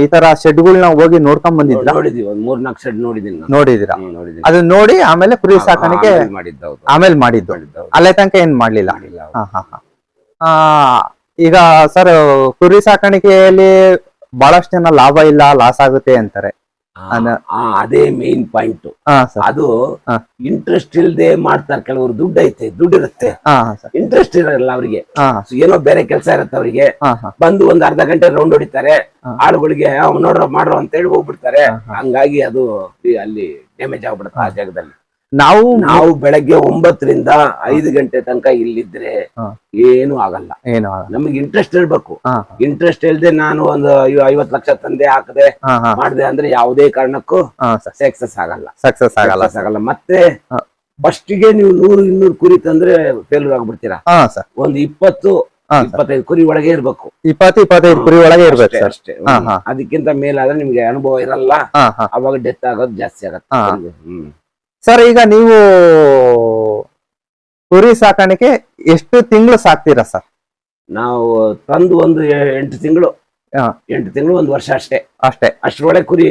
ಈ ತರ ಶೆಡ್ಗಳನ್ನ ಹೋಗಿ ನೋಡ್ಕೊಂಡ್ ಬಂದಿದ್ರ? ನೋಡಿದೀವಿ. ಒಂದ್ ಮೂರ್ ನಾಲ್ಕು ಸೆಡ್ ನೋಡಿದೀನಿ ನಾನು. ನೋಡಿದಿರಾ? ಹ್ಮ್, ನೋಡಿದೀನಿ. ನೋಡಿ ಆಮೇಲೆ ಕುರಿ ಸಾಕಾಣಿಕೆ ಆಮೇಲೆ ಮಾಡಿದ್ದು ಹೌದು. ಆಮೇಲೆ ಮಾಡಿದ್ದು. ಮಾಡಿದ್ದು ಹೌದು. ಅಲ್ಲೇ ತನಕ ಏನ್ ಮಾಡ್ಲಿಲ್ಲ? ಮಾಡಿಲ್ಲ ಹೌದು. ಹಾ ಹಾ ಹಾ. ಆ, ಈಗ ಸರ್ ಕುರಿ ಸಾಕಾಣಿಕೆಯಲ್ಲಿ ಬಹಳಷ್ಟು ಜನ ಲಾಭ ಇಲ್ಲ ಲಾಸ್ ಆಗುತ್ತೆ ಅಂತಾರೆ. ಅದ- ಮೇನ್ ಪಾಯಿಂಟ್ ಅದು. ಇಂಟ್ರೆಸ್ಟ್ ಇಲ್ಲದೆ ಮಾಡ್ತಾರೆ ಕೆಲವರು ದುಡ್ಡು ಐತೆ ದುಡ್ಡು ಇರುತ್ತೆ. ಇಂಟ್ರೆಸ್ಟ್ ಇರಲ್ಲ ಅವರಿಗೆ. ಏನೋ ಬೇರೆ ಕೆಲಸ ಇರುತ್ತೆ ಅವರಿಗೆ. ಬಂದು ಒಂದ್ ಅರ್ಧ ಗಂಟೆ ರೌಂಡ್ ಹೊಡಿತಾರೆ. ಆಳುಗಳಿಗೆ ನೋಡ್ರ ಮಾಡ್ರೋ ಅಂತ ಹೇಳಿ ಹೋಗ್ಬಿಡ್ತಾರೆ. ಹಂಗಾಗಿ ಅದು ಅಲ್ಲಿ ಡ್ಯಾಮೇಜ್ ಆಗ್ಬಿಡುತ್ತೆ ಆ ಜಾಗದಲ್ಲಿ. ನಾವು ನಾವು ಬೆಳಗ್ಗೆ ಒಂಬತ್ತರಿಂದ ಐದು ಗಂಟೆ ತನಕ ಇಲ್ಲಿದ್ರೆ. ಏನು ಆಗಲ್ಲ. ಏನು. ನಮಗೆ ಇಂಟ್ರೆಸ್ಟ್ ಇರ್ಬೇಕು. ಇಂಟ್ರೆಸ್ಟ್ ಇಲ್ದೆ ನಾನು ಒಂದು ಐವ- ಐವತ್ತು ಲಕ್ಷ ತಂದೆ ಹಾಕದೆ ಮಾಡಿದೆ ಅಂದ್ರೆ ಯಾವುದೇ ಕಾರಣಕ್ಕೂ ಸಕ್ಸಸ್ ಆಗಲ್ಲ. ಸಕ್ಸಸ್ ಆಗಲ್ಲ. ಸಾಗಲ್ಲ ಆಗಲ್ಲ. ಮತ್ತೆ ಫಸ್ಟ್ಗೆ ನೀವು ನೂರು ಇನ್ನೂರು ಕುರಿ ತಂದ್ರೆ ಫೇಲ್ಯೂರ್ ಆಗ್ಬಿಡ್ತೀರಾ? ಒಂದು ಇಪ್ಪತ್ತು ಇಪ್ಪತ್ತೈದು ಕುರಿ ಒಳಗೆ ಇರ್ಬೇಕು. ಇಪ್ಪತ್ತು ಇಪ್ಪತ್ತೈದು ಕುರಿ ಒಳಗೆ ಇರ್ಬೇಕು ಅಷ್ಟೇ. ಅದಕ್ಕಿಂತ ಮೇಲಾದ್ರೆ ನಿಮ್ಗೆ ಅನುಭವ ಇರಲ್ಲ. ಅವಾಗ ಡೆತ್ ಆಗೋದು ಜಾಸ್ತಿ ಆಗತ್ತೆ. ಸರ್ ಈಗ ನೀವು ಕುರಿ ಸಾಕಾಣಿಕೆ ಎಷ್ಟು ತಿಂಗಳು ಸಾಕ್ತೀರಾ ಸರ್? ನಾವು ತಂದು ಒಂದು ಎಂಟು ತಿಂಗಳು. ಹಾ. ಎಂಟು ತಿಂಗಳು ಒಂದು ವರ್ಷ ಅಷ್ಟೇ. ಅಷ್ಟೇ. ಅಷ್ಟರೊಳಗೆ ಕುರಿ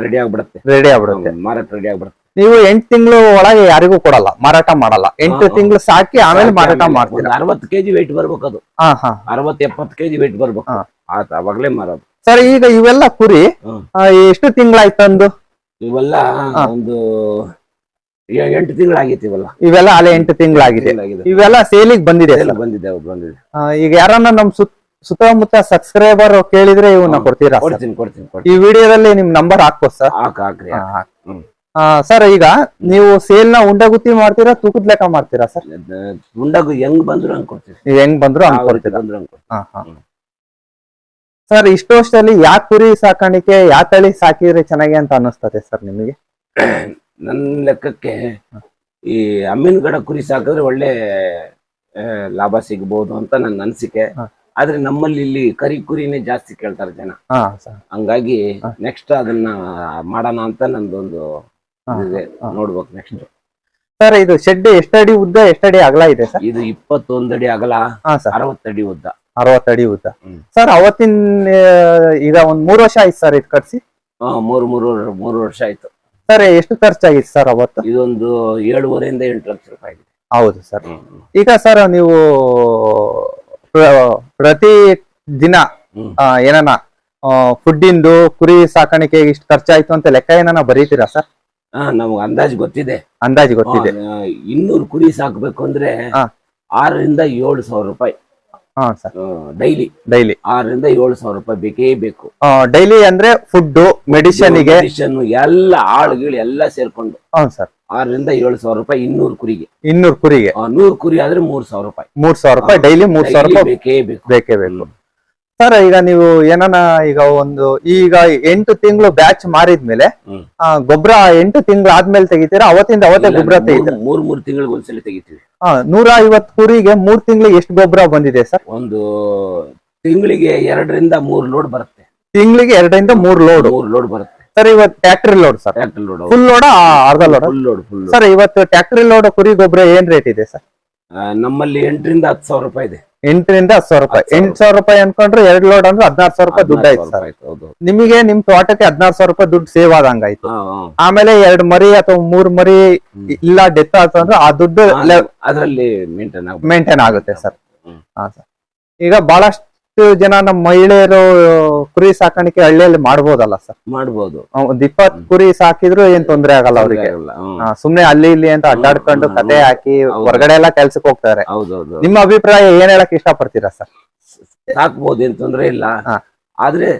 ರೆಡಿ ಆಗ್ಬಿಡುತ್ತೆ. ರೆಡಿ ಆಗ್ಬಿಡುತ್ತೆ. ಮಾರಾಟ ರೆಡಿ ಆಗ್ಬಿಡುತ್ತೆ. ನೀವು ಎಂಟು ತಿಂಗಳು ಒಳಗೆ ಯಾರಿಗೂ ಕೊಡಲ್ಲ ಮಾರಾಟ ಮಾಡಲ್ಲ. ಎಂಟು ಹಾ. ತಿಂಗಳು ಸಾಕಿ ಆಮೇಲೆ ಮಾರಾಟ ಮಾಡ್ತೀವಿ ಮಾಡ್ತೀರಾ? ಅರವತ್ತು ಕೆಜಿ ವೆಯ್ಟ್ ಬರ್ಬೇಕು ಅದು. ಹಾ ಹಾ. ಅರವತ್ ಎಪ್ಪತ್ತು ಕೆಜಿ ವೆಯ್ಟ್ ಬರ್ಬೇಕು. ಹಾ. ಆತ ಅವಾಗ್ಲೇ ಮಾರೋದು. ಸರ್ ಈಗ ಇವೆಲ್ಲ ಕುರಿ ಹ್ಮ್. ಆ, ಎಷ್ಟು ತಿಂಗಳಾಯ್ತು ತಂದು ಇವೆಲ್ಲ ಒಂದು ಎಂಟು ತಿಂಗಳಾಗಿತ್ತು ಇವೆಲ್ಲ. ಇವೆಲ್ಲ ಅಲ್ಲೇ ಎಂಟು ತಿಂಗಳಾಗಿದೆ. ತಿಂಗಳಾಗಿದೆ. ಇವೆಲ್ಲ ಸೇಲಿಗೆ ಬಂದಿದೆ ಎಲ್ಲ. ಬಂದಿದೆ ಬಂದಿದೆ. ಆ, ಈಗ ಯಾರನ್ನ ನಮ್ ಸುತ್ ಸುತ್ತಮುತ್ತ ಸಬ್ಸ್ಕ್ರೈಬರ್ ಕೇಳಿದ್ರೆ ಇವನ್ನ. ಕೊಡ್ತೀರಾ ಸರ್ ಕೊಡ್ತೀನಿ ಕೊಡ್ತೀನಿ ಕೊಡ್ತೀನಿ. ಈ ವಿಡಿಯೋದಲ್ಲಿ ನಿಮ್ ನಂಬರ್ ಹಾಕ್ಬೋದು ಸರ್ ಹಾಕ್ ಹಾಕ್ರಿ ಹಾ, ಹಾಕ್. ಹ್ಮ್. ಸರ್ ಈಗ ನೀವು ಸೇಲ್ನ ಉಂಡಗುತ್ತಿ ಮಾಡ್ತೀರಾ ತೂಕದ ಲೆಕ್ಕ ಮಾಡ್ತೀರಾ ಸರ್ ಉಂಡಗು ಹೆಂಗ್ ಬಂದ್ರು ಹಂಗ್ ಕೊಡ್ತೀವಿ. ನೀವ್ ಹೆಂಗ್ ಬಂದ್ರು ಹಂಗ್ ಯಾವ ರೀತಿ ಕೊಡ್ತೀರಾ? ಬಂದ್ರು ಹಂಗ್ ಕೊಡ್ತೀವಿ. ಹಾ, ಹಾ. ಹ್ಮ್. ಸರ್ ಇಷ್ಟು ವರ್ಷದಲ್ಲಿ ಯಾ ಕುರಿ ಸಾಕಾಣಿಕೆ ಯಾವ ತಳಿ ಸಾಕಿದ್ರೆ ಚೆನ್ನಾಗಿ ಅಂತ ಅನಿಸ್ತದೆ ಸರ್ ನಿಮಗೆ? ನನ್ನ ಲೆಕ್ಕಕ್ಕೆ ಈ ಅಮ್ಮಿನಗಡ ಕುರಿ ಸಾಕಿದ್ರೆ ಒಳ್ಳೆ ಆ, ಲಾಭ ಸಿಗ್ಬೋದು ಅಂತ ನನ್ನ ಅನಿಸಿಕೆ. ಹಾ. ಆದ್ರೆ ನಮ್ಮಲ್ಲಿ ಇಲ್ಲಿ ಕರಿ ಕುರಿನೇ ಜಾಸ್ತಿ ಕೇಳ್ತಾರೆ ಜನ. ಹಾ ಸರ್. ಹಂಗಾಗಿ ಹಾ. ನೆಕ್ಸ್ಟ್ ಅದನ್ನ ಮಾಡೋಣ ಅಂತ ನಂದೊಂದು ಹಾ, ಇದೆ ಹಾ. ನೋಡ್ಬೇಕು ನೆಕ್ಸ್ಟ್ ಸರ್ ಇದು ಶೆಡ್ ಎಷ್ಟಡಿ ಉದ್ದ ಎಷ್ಟಡಿ ಅಗಲ ಇದೆ ಸರ್? ಇದು ಇಪ್ಪತ್ತೊಂದಡಿ ಅಡಿ ಅಗಲ ಹಾ ಸರ್. ಅರವತ್ತಡಿ ಉದ್ದ. ಅರವತ್ತಡಿ ಉದ್ದ. ಹ್ಮ್. ಸರ್ ಅವತ್ತಿನ ಈಗ ಒಂದ್ ಮೂರ್ ವರ್ಷ ಆಯ್ತು ಸರ್ ಇದು ಕಟ್ಸಿ? ಹಾ ಮೂರು ಮೂರು ಮೂರು ವರ್ಷ ಆಯ್ತು. ಸರ್ ಎಷ್ಟು ಖರ್ಚಾಗಿತ್ತು ಸರ್ ಅವತ್ತು? ಇದೊಂದು ಏಳುವರೆಯಿಂದ ಎಂಟು ಲಕ್ಷ ರೂಪಾಯಿ ಆಗಿದೆ. ಹೌದು ಸರ್. ಈಗ ಸರ್ ನೀವು ಪ್ರ- ಪ್ರತಿ ದಿನ ಹ್ಮ್. ಆ, ಏನನ ಫುಡ್ ಇಂದು ಕುರಿ ಸಾಕಾಣಿಕೆ ಇಷ್ಟು ಖರ್ಚಾಯ್ತು ಅಂತ ಲೆಕ್ಕ ಏನನ ಬರೀತೀರಾ ಸರ್? ಹಾ ನಮ್ಗೆ ಅಂದಾಜು ಗೊತ್ತಿದೆ. ಅಂದಾಜು ಗೊತ್ತಿದೆ. ಆ, ಇನ್ನೂರು ಕುರಿ ಸಾಕ್ಬೇಕು ಅಂದ್ರೆ ಹಾ. ಆರರಿಂದ ಏಳು ಸಾವಿರ ರೂಪಾಯಿ. ಹಾ ಸರ್ ಡೈಲಿ ಡೈಲಿ ಆರರಿಂದ ಏಳು ಸಾವಿರ ರೂಪಾಯಿ ಬೇಕೇ ಬೇಕು. ಡೈಲಿ ಅಂದ್ರೆ ಫುಡ್ ಮೆಡಿಸಿನ್ಗೆ ಮೆಡಿಷನ್ ಎಲ್ಲ ಆಳುಗಳು ಎಲ್ಲ ಸೇರ್ಕೊಂಡು. ಹೌದು ಸರ್ ಆರರಿಂದ ಏಳು ಸಾವಿರ ರೂಪಾಯಿ ಇನ್ನೂರು ಕುರಿಗೆ. ಇನ್ನೂರು ಕುರಿಗೆ. ನೂರು ಕುರಿ ಆದ್ರೆ ಮೂರ್ ಸಾವಿರ ರೂಪಾಯಿ. ಮೂರ್ ಸಾವಿರ ರೂಪಾಯಿ ಡೈಲಿ ಮೂರ್ ಸಾವಿರ ರೂಪಾಯಿ ಬೇಕೇ ಬೇಕು. ಬೇಕೇ ಬೇಕು. ಸರ್ ಈಗ ನೀವು ಏನನ ಈಗ ಒಂದು ಈಗ ಎಂಟು ತಿಂಗಳು ಬ್ಯಾಚ್ ಮಾರಿದ್ಮೇಲೆ ಗೊಬ್ಬರ ಎಂಟು ತಿಂಗಳು ಆದ್ಮೇಲೆ ತೆಗಿತೀರಾ? ಅವತ್ತಿಂದ ಅವತ್ತೇ ಗೊಬ್ಬರ ತೆಗಿತೀರಾ? ಮೂರ್ ಮೂರ್ ತಿಂಗಳಿಗೆ ಒಂದ್ಸಲ ತೆಗಿತೀವಿ. ನೂರ ಐವತ್ತು ಕುರಿಗೆ ಮೂರ್ ತಿಂಗಳಿಗೆ ಎಷ್ಟು ಗೊಬ್ಬರ ಬಂದಿದೆ ಸರ್? ಒಂದು ತಿಂಗಳಿಗೆ ಎರಡರಿಂದ ಮೂರು ಲೋಡ್ ಬರುತ್ತೆ. ತಿಂಗಳಿಗೆ ಎರಡರಿಂದ ಮೂರ್ ಲೋಡ್ ಮೂರ್ ಲೋಡ್ ಬರುತ್ತೆ. ಸರ್ ಇವತ್ತು tractor load sir? Tractor load full load ಅರ್ಧ load full load full sir ಇವತ್ತು ಟ್ಯಾಕ್ಟ್ರಿ ಲೋಡ್ ಕುರಿ ಗೊಬ್ಬರ ಏನ್ ರೇಟ್ ಇದೆ ಸರ್? ನಮ್ಮಲ್ಲಿ ಎಂಟರಿಂದ ಹತ್ತು ಸಾವಿರ ರೂಪಾಯಿ ಇದೆ. ಎಂಟರಿಂದ ಹತ್ತು ಸಾವಿರ ರೂಪಾಯಿ. ಎಂಟು ಸಾವಿರ ರೂಪಾಯಿ ಅನ್ಕೊಂಡ್ರೆ ಎರಡು ಲೋಡ್ ಅಂದ್ರೆ ಹದಿನಾರು ಸಾವಿರ ರೂಪಾಯಿ ದುಡ್ಡು ಆಯ್ತು ಸರ್. ನಿಮಗೆ ನಿಮ್ ತೋಟಕ್ಕೆ ಹದಿನಾರು ಸಾವಿರ ರೂಪಾಯಿ ದುಡ್ಡು ಸೇವ್ ಆದಂಗ ಆಯ್ತು. ಹಾ, ಹಾ. ಆಮೇಲೆ ಎರಡ್ ಮರಿ ಅಥವಾ ಮೂರ್ ಮರಿ ಇಲ್ಲ ಡೆತ್ ಆಯ್ತು ಅಂದ್ರೆ ಆ ದುಡ್ಡು ಅದರಲ್ಲಿ ಮೇಂಟೈನ್ ಆಗುತ್ತೆ ಸರ್. ಹ್ಮ್. ಹಾ ಸರ್. ಈಗ ಬಹಳಷ್ಟು ಜನ ನಮ್ಮ ಮಹಿಳೆಯರು ಕುರಿ ಸಾಕಾಣಿಕೆ ಹಳ್ಳಿಯಲ್ಲಿ ಮಾಡ್ಬೋದಲ್ಲ ಸರ್? ಮಾಡ್ಬೋದು. ಒಂದ್ ಇಪ್ಪತ್ ಕುರಿ ಸಾಕಿದ್ರು ಏನ್ ತೊಂದ್ರೆ ಆಗಲ್ಲ ಅವ್ರಿಗೆ. ಸುಮ್ನೆ ಅಲ್ಲಿ ಇಲ್ಲಿ ಅಂತ ಅಡ್ಡಾಡ್ಕೊಂಡು. ಕತೆ ಹಾಕಿ. ಹೊರಗಡೆ ಎಲ್ಲ ಕೆಲ್ಸಕ್ಕೆ ಹೋಗ್ತಾರೆ. ಹೌದೌದು. ನಿಮ್ಮ ಅಭಿಪ್ರಾಯ ಏನ್ ಹೇಳಕ್ ಇಷ್ಟ ಪಡ್ತೀರಾ ಸರ್? ಸಾಕ್ಬೋದು ಏನ್ ತೊಂದ್ರೆ ಇಲ್ಲ. ಆದ್ರೆ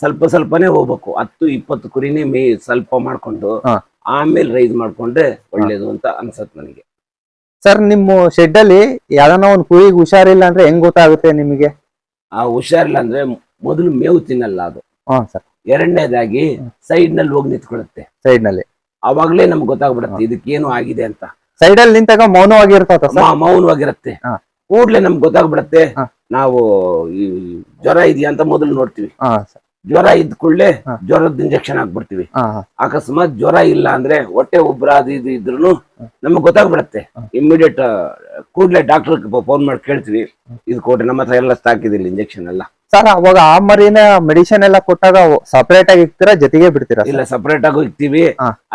ಸ್ವಲ್ಪ ಸ್ವಲ್ಪನೇ ಹೋಗ್ಬೇಕು. ಹತ್ತು ಇಪ್ಪತ್ತು ಕುರಿನೇ ಮೇ ಸ್ವಲ್ಪ ಮಾಡ್ಕೊಂಡು ಆಮೇಲೆ ರೈಸ್ ಮಾಡ್ಕೊಂಡ್ರೆ ಒಳ್ಳೇದು ಅಂತ ಅನ್ಸತ್ ನನಗೆ. ಸರ್ ನಿಮ್ಮ ಶೆಡ್ ಅಲ್ಲಿ ಯಾವ್ದಾನ ಒಂದು ಕುರಿಗೆ ಹುಷಾರಿಲ್ಲ ಅಂದ್ರೆ ಹೆಂಗ್ ಗೊತ್ತಾಗುತ್ತೆ ನಿಮಗೆ? ಆ ಹುಷಾರಿಲ್ಲ ಅಂದ್ರೆ ಮೊದಲು ಮೇವು ತಿನ್ನಲ್ಲ ಅದು. ಹಾ ಸರ್. ಎರಡನೇದಾಗಿ ಸೈಡ್ನಲ್ಲಿ ಹೋಗಿ ನಿಂತ್ಕೊಳ್ಳುತ್ತೆ. ಸೈಡ್ನಲ್ಲಿ ಅವಾಗ್ಲೇ ನಮ್ಗೆ ಗೊತ್ತಾಗ್ಬಿಡುತ್ತೆ ಇದಕ್ಕೇನು ಆಗಿದೆ ಅಂತ. ಸೈಡ್ ಅಲ್ಲಿ ನಿಂತಾಗ ಮೌನವಾಗಿರ್ತದ ಮೌನವಾಗಿರುತ್ತೆ. ಕೂಡ್ಲೆ ನಮ್ಗೆ ಗೊತ್ತಾಗ್ಬಿಡತ್ತೆ ನಾವು ಈ ಜ್ವರ ಇದೆಯಾ ಅಂತ ಮೊದಲು ನೋಡ್ತೀವಿ. ಜ್ವರ ಇದ್ ಕೂಡಲೇ ಜ್ವರದ ಇಂಜೆಕ್ಷನ್ ಹಾಕ್ಬಿಡ್ತೀವಿ ಅಕಸ್ಮಾತ್ ಜ್ವರ ಇಲ್ಲ ಅಂದ್ರೆ ಹೊಟ್ಟೆ ಉಬ್ರ ಅದು ಇದು ಇದ್ರು ನಮ್ಗೆ ಗೊತ್ತಾಗ್ಬಿಡತ್ತೆ ಇಮಿಡಿಯೇಟ್ ಕೂಡ್ಲೆ ಡಾಕ್ಟರ್ ಫೋನ್ ಮಾಡಿ ಕೇಳ್ತೀವಿ. ಇದು ಕೊಟ್ರೆ ನಮ್ಮ ಹತ್ರ ಎಲ್ಲ ಸ್ಟಾಕ್ ಇದಿಲ್ಲ ಇಂಜೆಕ್ಷನ್ ಎಲ್ಲ. ಸರ್ ಅವಾಗ ಆ ಮರಿನ ಮೆಡಿಸಿನ್ ಎಲ್ಲ ಕೊಟ್ಟಾಗ ಸಪರೇಟ್ ಆಗಿ ಇಕ್ತೀರಾ ಜೊತೆಗೆ ಬಿಡ್ತೀರಾ ಇಲ್ಲ ಸಪರೇಟ್ ಆಗಿ ಇಕ್ತೀವಿ.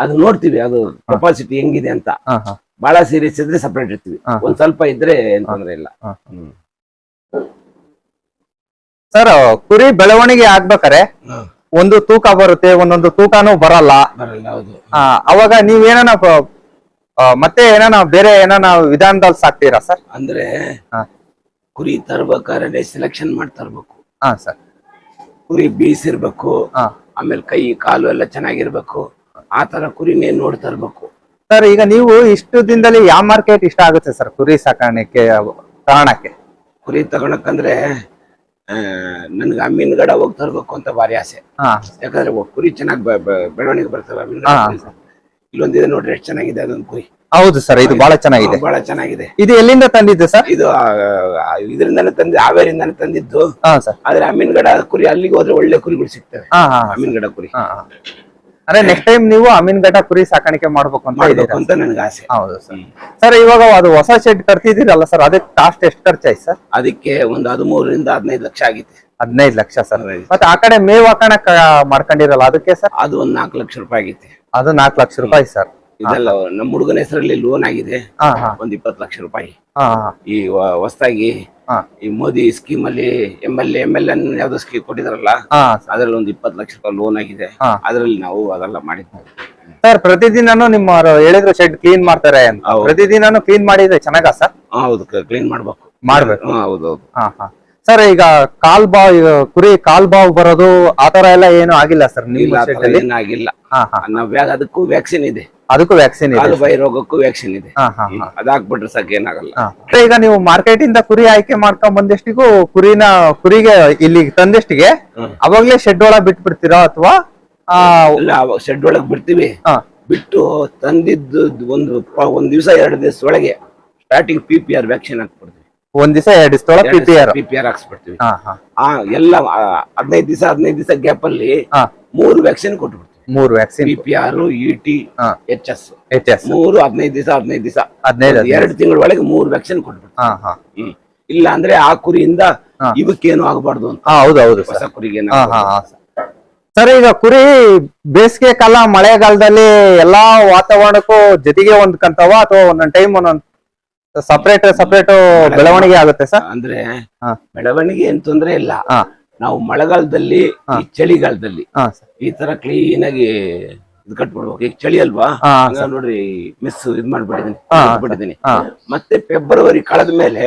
ಅದು ನೋಡ್ತೀವಿ ಅದು ಕೆಪಾಸಿಟಿ ಹೆಂಗಿದೆ ಅಂತ. ಬಹಳ ಸೀರಿಯಸ್ ಇದ್ರೆ ಸಪರೇಟ್ ಇರ್ತೀವಿ. ಒಂದ್ ಸ್ವಲ್ಪ ಇದ್ರೆ ಏನ್ ತೊಂದ್ರೆ ಇಲ್ಲ. ಸರ್ ಕುರಿ ಬೆಳವಣಿಗೆ ಆಗ್ಬೇಕಾರೆ ಒಂದು ತೂಕ ಬರುತ್ತೆ ಒಂದೊಂದು ತೂಕಾನು ಬರಲ್ಲ. ಅವಾಗ ನೀವೇನ ಮತ್ತೆ ಏನಾನ ಬೇರೆ ಏನಾನ ವಿಧಾನದಲ್ಲಿ ಸಾಕ್ತೀರಾ ಸರ್? ಅಂದ್ರೆ ಹಾ. ಕುರಿ ತರ್ಬೇಕಾದ್ರೆ ಸೆಲೆಕ್ಷನ್ ಮಾಡಿ ತರ್ಬೇಕು ಹಾ ಸರ್. ಕುರಿ ಬೀಸಿರ್ಬೇಕು ಹಾ. ಆಮೇಲೆ ಕೈ ಕಾಲು ಎಲ್ಲ ಚೆನ್ನಾಗಿರ್ಬೇಕು ಆ ತರ ಕುರಿನೇ ನೋಡಿ ತರ್ಬೇಕು ಸರ್ ಈಗ ನೀವು ಇಷ್ಟು ದಿನದಲ್ಲಿ ಯಾವ ಮಾರ್ಕೆಟ್ ಇಷ್ಟ ಆಗುತ್ತೆ ಸರ್ ಕುರಿ ಸಾಕಾಣಿಕೆ ಕಾರಣಕ್ಕೆ ಕುರಿ ತಗೊಳಕಂದ್ರೆ ಆ, ಅಮ್ಮಿನ ಅಮ್ಮಿನಗಡ ಹೋಗಿ ತರ್ಬೇಕು ಅಂತ ಭಾರಿ ಆಸೆ. ಹಾ. ಯಾಕಂದ್ರೆ ಒ- ಕುರಿ ಚೆನ್ನಾಗಿ ಬೆಳವಣಿಗೆ ಬರ್ತವೆ. ಇಲ್ಲೊಂದಿದೆ ನೋಡ್ರಿ ಎಷ್ಟು ಚೆನ್ನಾಗಿದೆ ಅದೊಂದು ಕುರಿ. ಹೌದು ಸರ್ ಇದು ಬಹಳ ಚೆನ್ನಾಗಿದೆ. ಬಹಳ ಚೆನ್ನಾಗಿದೆ. ಇದು ಎಲ್ಲಿಂದ ತಂದಿದ್ದು ಸರ್? ಇದು ಇದರಿಂದಾನೆ ತಂದಿ ಹಾವೇರಿಂದಾನೆ ತಂದಿದ್ದು. ಹಾ ಸರ್. ಆದ್ರೆ ಅಮ್ಮಿನಗಡ ಕುರಿ ಅಲ್ಲಿಗೆ ಹೋದ್ರೆ ಒಳ್ಳೆ ಕುರಿಗಳು ಸಿಗ್ತವೆ. ಹಾ ಹಾ ಅಮ್ಮಿನಗಡ ಕುರಿ. ಅಂದ್ರೆ ನೆಕ್ಸ್ಟ್ ಟೈಮ್ ನೀವು ಅಮೀನ್ಗಢ ಕುರಿ ಸಾಕಾಣಿಕೆ ಮಾಡ್ಬೇಕು ಅಂತ ಮಾಡ್ಬೇಕು ಅಂತ ನನಗೆ ಆಸೆ. ಹೌದು ಸರ್. ಸರ್ ಇವಾಗ ಅದು ಹೊಸ ಶೆಡ್ ಕಟ್ತಿದ್ದೀರಲ್ಲ ಸರ್ ಅದಕ್ಕೆ ಕಾಸ್ಟ್ ಎಷ್ಟು ಖರ್ಚಾಯ್ತು ಸರ್? ಅದಕ್ಕೆ ಒಂದು ಹದಿಮೂರರಿಂದ ಹದಿನೈದು ಲಕ್ಷ ಆಗಿತ್ತು. ಹದಿನೈದು ಲಕ್ಷ ಸರ್. ಮತ್ತೆ ಆ ಕಡೆ ಮೇವು ಹಾಕೋಣ ಮಾಡ್ಕೊಂಡಿರಲ್ಲ ಅದಕ್ಕೆ ಸರ್? ಅದು ಒಂದು ನಾಲ್ಕು ಲಕ್ಷ ರೂಪಾಯಿ ಆಗೈತೆ ಅದು ನಾಲ್ಕು ಲಕ್ಷ ರೂಪಾಯಿ ಸರ್. ಇದೆಲ್ಲ ನಮ್ಮ ಹುಡುಗನ ಹೆಸರಲ್ಲಿ ಲೋನ್ ಆಗಿದೆ. ಹಾ ಹಾ. ಒಂದ್ ಇಪ್ಪತ್ತು ಲಕ್ಷ ರೂಪಾಯಿ. ಹಾ ಹಾ. ಈ ಹೊಸದಾಗಿ ಹಾ. ಈ ಮೋದಿ ಸ್ಕೀಮ್ ಅಲ್ಲಿ M L M L N ಯಾವ್ದೋ ಸ್ಕೀಮ್ ಕೊಟ್ಟಿದ್ರಲ್ಲ ಹಾ ಅದ್ರಲ್ಲಿ ಒಂದು ಇಪ್ಪತ್ತು ಲಕ್ಷ ರೂಪಾಯಿ ಲೋನ್ ಆಗಿದೆ. ಹಾ. ಅದ್ರಲ್ಲಿ ನಾವು ಅದೆಲ್ಲ ಮಾಡಿದ್ವಿ. ಸರ್ ಪ್ರತಿದಿನಾನು ನಿಮ್ಮ ಹೇಳಿದ್ರು ಶೆಡ್ ಕ್ಲೀನ್ ಮಾಡ್ತಾರೆ ಅಂತ. ಹೌದು. ಪ್ರತಿದಿನನೂ ಕ್ಲೀನ್ ಮಾಡಿದ್ರೆ ಚೆನ್ನಾಗ ಸರ್? ಹಾ, ಹೌದು ಕ್ಲೀನ್ ಮಾಡ್ಬೇಕು. ಮಾಡ್ಬೇಕು. ಹಾ, ಹೌದು ಹೌದು. ಹಾ ಹಾ. ಸರ್ ಈಗ ಕಾಲ್ ಬಾವ್ ಕುರಿ ಕಾಲ್ ಬಾವ್ ಬರೋದು ಆತರ ಎಲ್ಲ ಏನು ಆಗಿಲ್ಲ ಸರ್ ಇಲ್ಲ ನಿಮ್ಮ ಆ ಥರ ಶೆಡ್ ಅಲ್ಲಿ ಏನಾಗಿಲ್ಲ ಹಾ ಹಾ. ನಾವ್ ವ್ಯಾ- ಅದಕ್ಕೂ ವ್ಯಾಕ್ಸಿನ್ ಇದೆ. ಅದಕ್ಕೂ ವ್ಯಾಕ್ಸಿನ್ ಇದೆ. ಕಾಲು ಬಾಯಿ ರೋಗಕ್ಕೂ ವ್ಯಾಕ್ಸಿನ್ ಇದೆ. ಹಾ ಹಾ ಹಾ. ಅದಾಕ್ಬಿಟ್ರೆ ಸಾಕು ಏನಾಗಲ್ಲ. ಹಾ. ಮತ್ತೆ ಈಗ ನೀವು ಮಾರ್ಕೆಟ್ ಇಂದ ಕುರಿ ಆಯ್ಕೆ ಮಾಡ್ಕೊಂಡ್ ಬಂದಷ್ಟಿಗೂ ಕುರಿನ ಕುರಿಗೆ ಇಲ್ಲಿ ತಂದಷ್ಟಿಗೆ ಹ್ಮ್. ಅವಾಗ್ಲೇ ಶೆಡ್ ಒಳಗ್ ಬಿಟ್ಬಿಡ್ತೀರಾ ಅಥವಾ ಆ ಇಲ್ಲ ಶೆಡ್ ಒಳಗ್ ಬಿಡ್ತೀವಿ. ಬಿಟ್ಟು ತಂದಿದ್ದು ಒಂದು ಪ- ಒಂದ್ ದಿವಸ ಎರಡು ದಿವಸ ಒಳಗೆ starting P P R vaccine ಹಾಕ್ಬಿಡ್ತೀವಿ. ಒಂದ್ ದಿವಸ ಎರಡ್ ದಿವಸ PPR P R P P R ಹಾಕ್ಸ್ಬಿಡ್ತೀವಿ. ಆ ಎಲ್ಲ ಹದಿನೈದು ದಿವಸ ಹದಿನೈದು ದಿವಸ ಗ್ಯಾಪ್ ಅಲ್ಲಿ ಮೂರು ವ್ಯಾಕ್ಸಿನ್ ಕೊಟ್ಬಿಡ್ತೀವಿ. ಮೂರು vaccine PPR ET R E T H S H S ಮೂರು ಹದಿನೈದು ದಿವಸ ಹದಿನೈದು ದಿವಸ. ಹದಿನೈದು. ಎರಡು ತಿಂಗಳ ಒಳಗೆ ಮೂರು ವ್ಯಾಕ್ಸಿನ್ ಕೊಟ್ಬಿಡ್ತೀವಿ. ಹಾ ಹಾ. ಹ್ಮ್. ಇಲ್ಲ ಅಂದ್ರೆ ಆ ಕುರಿಯಿಂದ. ಇವಕ್ಕೇನು ಆಗಬಾರ್ದು ಅಂತ. ಹಾ ಹೌದು ಹೌದು ಹೊಸ ಕುರಿಗೆ ಸರ್ ಈಗ ಕುರಿ ಬೇಸಿಗೆ ಕಾಲ ಮಳೆಗಾಲದಲ್ಲಿ ಎಲ್ಲಾ ವಾತಾವರಣಕ್ಕೂ ಜೊತೆಗೆ ಹೊಂದ್ಕಂತಾವ ಅಥವಾ ಒಂದೊಂದ್ ಟೈಮ್ ಒಂದೊಂದ್ ಸಪರೇಟ್ ಸಪರೇಟ್ ಬೆಳವಣಿಗೆ ಆಗುತ್ತೆ ಸರ್? ಅಂದ್ರೆ. ಬೆಳವಣಿಗೆ ಏನ್ ತೊಂದ್ರೆ ಇಲ್ಲ. ನಾವು ಮಳೆಗಾಲದಲ್ಲಿ ಈ ಚಳಿಗಾಲದಲ್ಲಿ ಈ ತರ ಕ್ಲೀನ್ ಆಗಿ ಇದು ಕಟ್ಬಿಡ್ಬೇಕು. ಈಗ ಚಳಿ ಅಲ್ವಾ? ನೋಡ್ರಿ ಮಿಸ್ ಇದ್ ಮಾಡ್ಬಿಟ್ಟಿದೀನಿ ಮತ್ತೆ ಫೆಬ್ರವರಿ ಕಳೆದ ಮೇಲೆ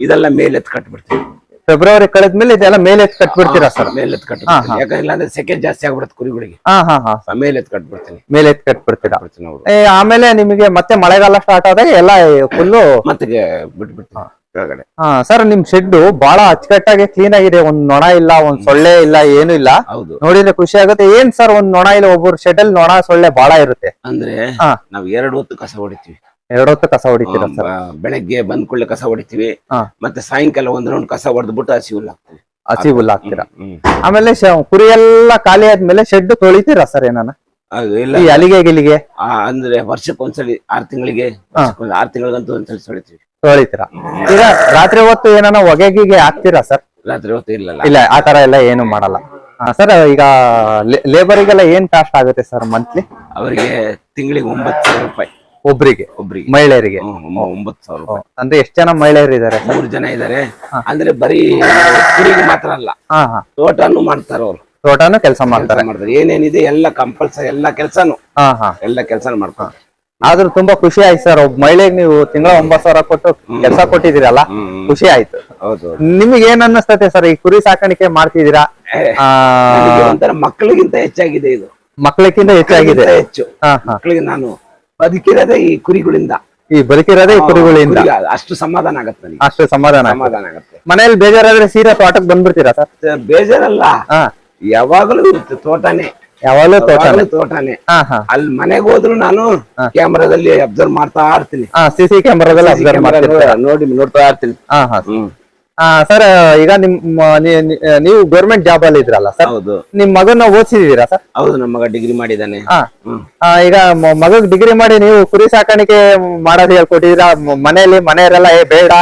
ಇದೆಲ್ಲ ಮೇಲೆ ಎತ್ ಕಟ್ಬಿಡ್ತೀವಿ. ಫೆಬ್ರವರಿ ಕಳೆದ್ಮೇಲೆ ಇದೆಲ್ಲ ಮೇಲೆ ಎತ್ತ್ ಕಟ್ಬಿಡ್ತೀರಾ ಸರ್? ಮೇಲೆ ಕಟ್ಬಿಡ್ತೀನಿ. ಯಾಕಂದ್ರೆ ಇಲ್ಲಾಂದ್ರೆ ಸೆಕೆ ಜಾಸ್ತಿ ಆಗ್ಬಿಡುತ್ತೆ ಕುರಿಗಳಿಗೆ. ಹಾ ಹಾ ಹಾ. ಮೇಲೆ ಎತ್ತು ಕಟ್ಬಿಡ್ತೀನಿ. ಮೇಲೆ ಎತ್ತ್ ಕಟ್ಬಿಡ್ತೀರಾ? ಕಟ್ಬಿಡ್ತೀನಿ ಅವ್ರು ಏ, ಆಮೇಲೆ ನಿಮಗೆ ಮತ್ತೆ ಮಳೆಗಾಲ ಸ್ಟಾರ್ಟ್ ಆದಾಗ ಎಲ್ಲ ಫುಲ್ಲು ಮತ್ತೆ ಬಿಟ್ಬಿಡ್ತೀನಿ. ಕೆಳಗಡೆ. ಹಾ ಸರ್ ನಿಮ್ ಶೆಡ್ ಬಹಳ ಅಚ್ಚುಕಟ್ಟಾಗಿ ಕ್ಲೀನ್ ಆಗಿದೆ. ಒಂದ್ ನೊಣ ಇಲ್ಲ ಒಂದ್ ಸೊಳ್ಳೆ ಇಲ್ಲ ಏನು ಇಲ್ಲ. ಹೌದು. ನೋಡಿದ್ರೆ ಖುಷಿ ಆಗುತ್ತೆ. ಏನ್ ಸರ್ ಒಂದ್ ನೊಣ ಇಲ್ಲ ಒಬ್ಬರು ಶೆಡ್ ಅಲ್ಲಿ ನೊಣ ಸೊಳ್ಳೆ ಬಹಳ ಇರುತ್ತೆ? ಅಂದ್ರೆ ಹಾ. ನಾವ್ ಎರಡು ಹೊತ್ತು ಕಸ ಹೊಡಿತೀವಿ. ಎರಡೊತ್ತು ಕಸ ಹೊಡಿತೀರ ಸರ್? ಬೆಳಗ್ಗೆ ಬಂದ್ ಕೂಡಲೇ ಕಸ ಹೊಡಿತೀವಿ. ಹಾ. ಮತ್ತೆ ಸಾಯಂಕಾಲ ಒಂದ್ ರೌಂಡ್ ಕಸ ಹೊಡೆದ್ಬಿಟ್ಟು ಹಸಿ ಹುಲ್ಲು ಹಾಕ್ತೀವಿ. ಹಸಿ ಹುಲ್ಲು ಹಾಕ್ತೀರಾ? ಹ್ಮ್. ಆಮೇಲೆ ಶ- ಕುರಿ ಎಲ್ಲ ಖಾಲಿ ಆದ್ಮೇಲೆ ಶೆಡ್ ತೊಳಿತೀರಾ ಸರ್ ಏನಾನ? ಅದು ಇಲ್ಲ. ಈ ಅಲಿಗೆ ಗಿಲಿಗೆ? ಅಂದ್ರೆ ಅಂದ್ರೆ ವರ್ಷಕ್ಕೊಂದ್ಸಲಿ ಆರ್ ತಿಂಗಳಿಗೆ ಆರ್ ತಿಂಗಳಿಗಂತೂ ಒಂದ್ಸಲಿ ತೊಳಿತೀವಿ. ತೊಳಿತೀರಾ? ಈಗ ರಾತ್ರಿ ಹೊತ್ತು ಏನಾನ ಒಗೆಗಿಗೆ ಗಿಗೆ ಹಾಕ್ತೀರಾ ಸರ್? ರಾತ್ರಿ ಹೊತ್ತು ಇಲ್ಲ ಇಲ್ಲ ಆ ತರ ಎಲ್ಲ ಏನು ಮಾಡಲ್ಲ. ಸರ್ ಈಗ ಲೇಬರಿಗೆಲ್ಲ ಏನ್ ಕಾಸ್ಟ್ ಆಗುತ್ತೆ ಸರ್ ಮಂತ್ಲಿ ಅವರಿಗೆ ತಿಂಗಳಿಗೆ ಒಂಬತ್ತು ಸಾವಿರ ರೂಪಾಯಿ. ಒಬ್ರಿಗೆ ಒಬ್ರಿಗೆ. ಮಹಿಳೆಯರಿಗೆ. ಹ್ಮ್, ಒಂಬತ್ತು ಸಾವಿರ ರೂಪಾಯಿ. ಅಂದ್ರೆ ಎಷ್ಟ್ ಜನ ಮಹಿಳೆಯರು ಇದಾರೆ? ಮೂರು ಜನ ಇದಾರೆ. ಅಂದ್ರೆ ಬರೀ ಕುರಿಗೆ ಮಾತ್ರ ಅಲ್ಲ ತೋಟನು ಮಾಡ್ತಾರೆ ಅವ್ರು. ತೋಟನು ಕೆಲಸ ಮಾಡ್ತಾರೆ. ಮಾಡ್ತಾರೆ. ಏನೇನಿದೆ ಎಲ್ಲ ಕಂಪಲ್ಸರಿ ಎಲ್ಲ ಕೆಲಸನು. ಹಾ ಹಾ. ಎಲ್ಲ ಕೆಲಸ ಮಾಡ್ತಾರೆ. ಆದ್ರೂ ತುಂಬಾ ಖುಷಿ ಆಯ್ತು ಸರ್. ಒಬ್ಬ ಮಹಿಳೆಗೆ ನೀವು ತಿಂಗಳ ಒಂಬತ್ತು ಸಾವಿರ ಕೊಟ್ಟು ಕೆಲಸ ಕೊಟ್ಟಿದ್ದೀರಲ್ಲ. ಖುಷಿ ಆಯ್ತು. ಹೌದು ನಿಮಗೆ ಏನ್ ಅನ್ನಿಸ್ತತೆ ಸರ್? ಈ ಕುರಿ ಸಾಕಾಣಿಕೆ ಮಾಡ್ತಿದ್ದೀರಾ? ಮಕ್ಕಳಿಗಿಂತ ಹೆಚ್ಚಾಗಿದೆ ಇದು. ಮಕ್ಕಳಿಗಿಂತ ಹೆಚ್ಚಾಗಿದೆ. ಹೆಚ್ಚು. ಮಕ್ಕಳಿಗೆ ನಾನು ಬದುಕಿರೋದೇ ಈ ಕುರಿಗಳಿಂದ. ಈ ಬದುಕಿರೋದೇ ಈ ಕುರಿಗಳಿಂದ. ಕುರಿಗೆ ಅಷ್ಟು ಸಮಾಧಾನ ಆಗತ್ತೆ ನನಗೆ. ಅಷ್ಟು ಸಮಾಧಾನ. ಸಮಾಧಾನ ಆಗತ್ತೆ. ಮನೇಲಿ ಬೇಜಾರಾದ್ರೆ ಸೀರೆ ತೋಟಕ್ಕೆ ಬಂದ್ಬಿಡ್ತೀರಾ ಸರ್? ಬೇಜಾರಲ್ಲ. ಯಾವಾಗಲೂ ಇರುತ್ತೆ ತೋಟನೇ. ಯಾವಾಗಲೂ ತೋಟ ಯಾವಾಗಲೂ ತೋಟನೇ. ಹಾ ಅಲ್ಲಿ ಮನೆಗೆ ಹೋದ್ರು ನಾನು ಕ್ಯಾಮರಾದಲ್ಲಿ ಅಬ್ಸರ್ವ್ ಮಾಡ್ತಾ ಇರ್ತೀನಿ. ಸಿಸಿ ಕ್ಯಾಮರಾದಲ್ಲಿ ಅಬ್ಸರ್ವ್ ನೋಡಿ ನೋಡ್ತಾ ಇರ್ತೀನಿ. ಹಾ ಹಾ ಸರ್ ಈಗ ನಿಮ್ ನೀವು ಗೌರ್ಮೆಂಟ್ ಜಾಬ್ ಅಲ್ಲಿ ಇದ್ರಲ್ಲ ಸರ್ ಹೌದು. ನಿಮ್ ಮಗನ ಓದಿಸಿದೀರಾ ಸರ್ ಹೌದು ನಮ್ಮ ಮಗ ಡಿಗ್ರಿ ಮಾಡಿದಾನೆ ಹಾ. ಆ, ಈಗ ಮಗ ಡಿಗ್ರಿ ಮಾಡಿ ನೀವು ಕುರಿ ಸಾಕಾಣಿಕೆ ಮಾಡೋದು ಹೇಳ್ಕೊಟ್ಟಿದ್ರ ಮನೆಯಲ್ಲಿ ಮನೆಯವರೆಲ್ಲ ಏ ಬೇಡ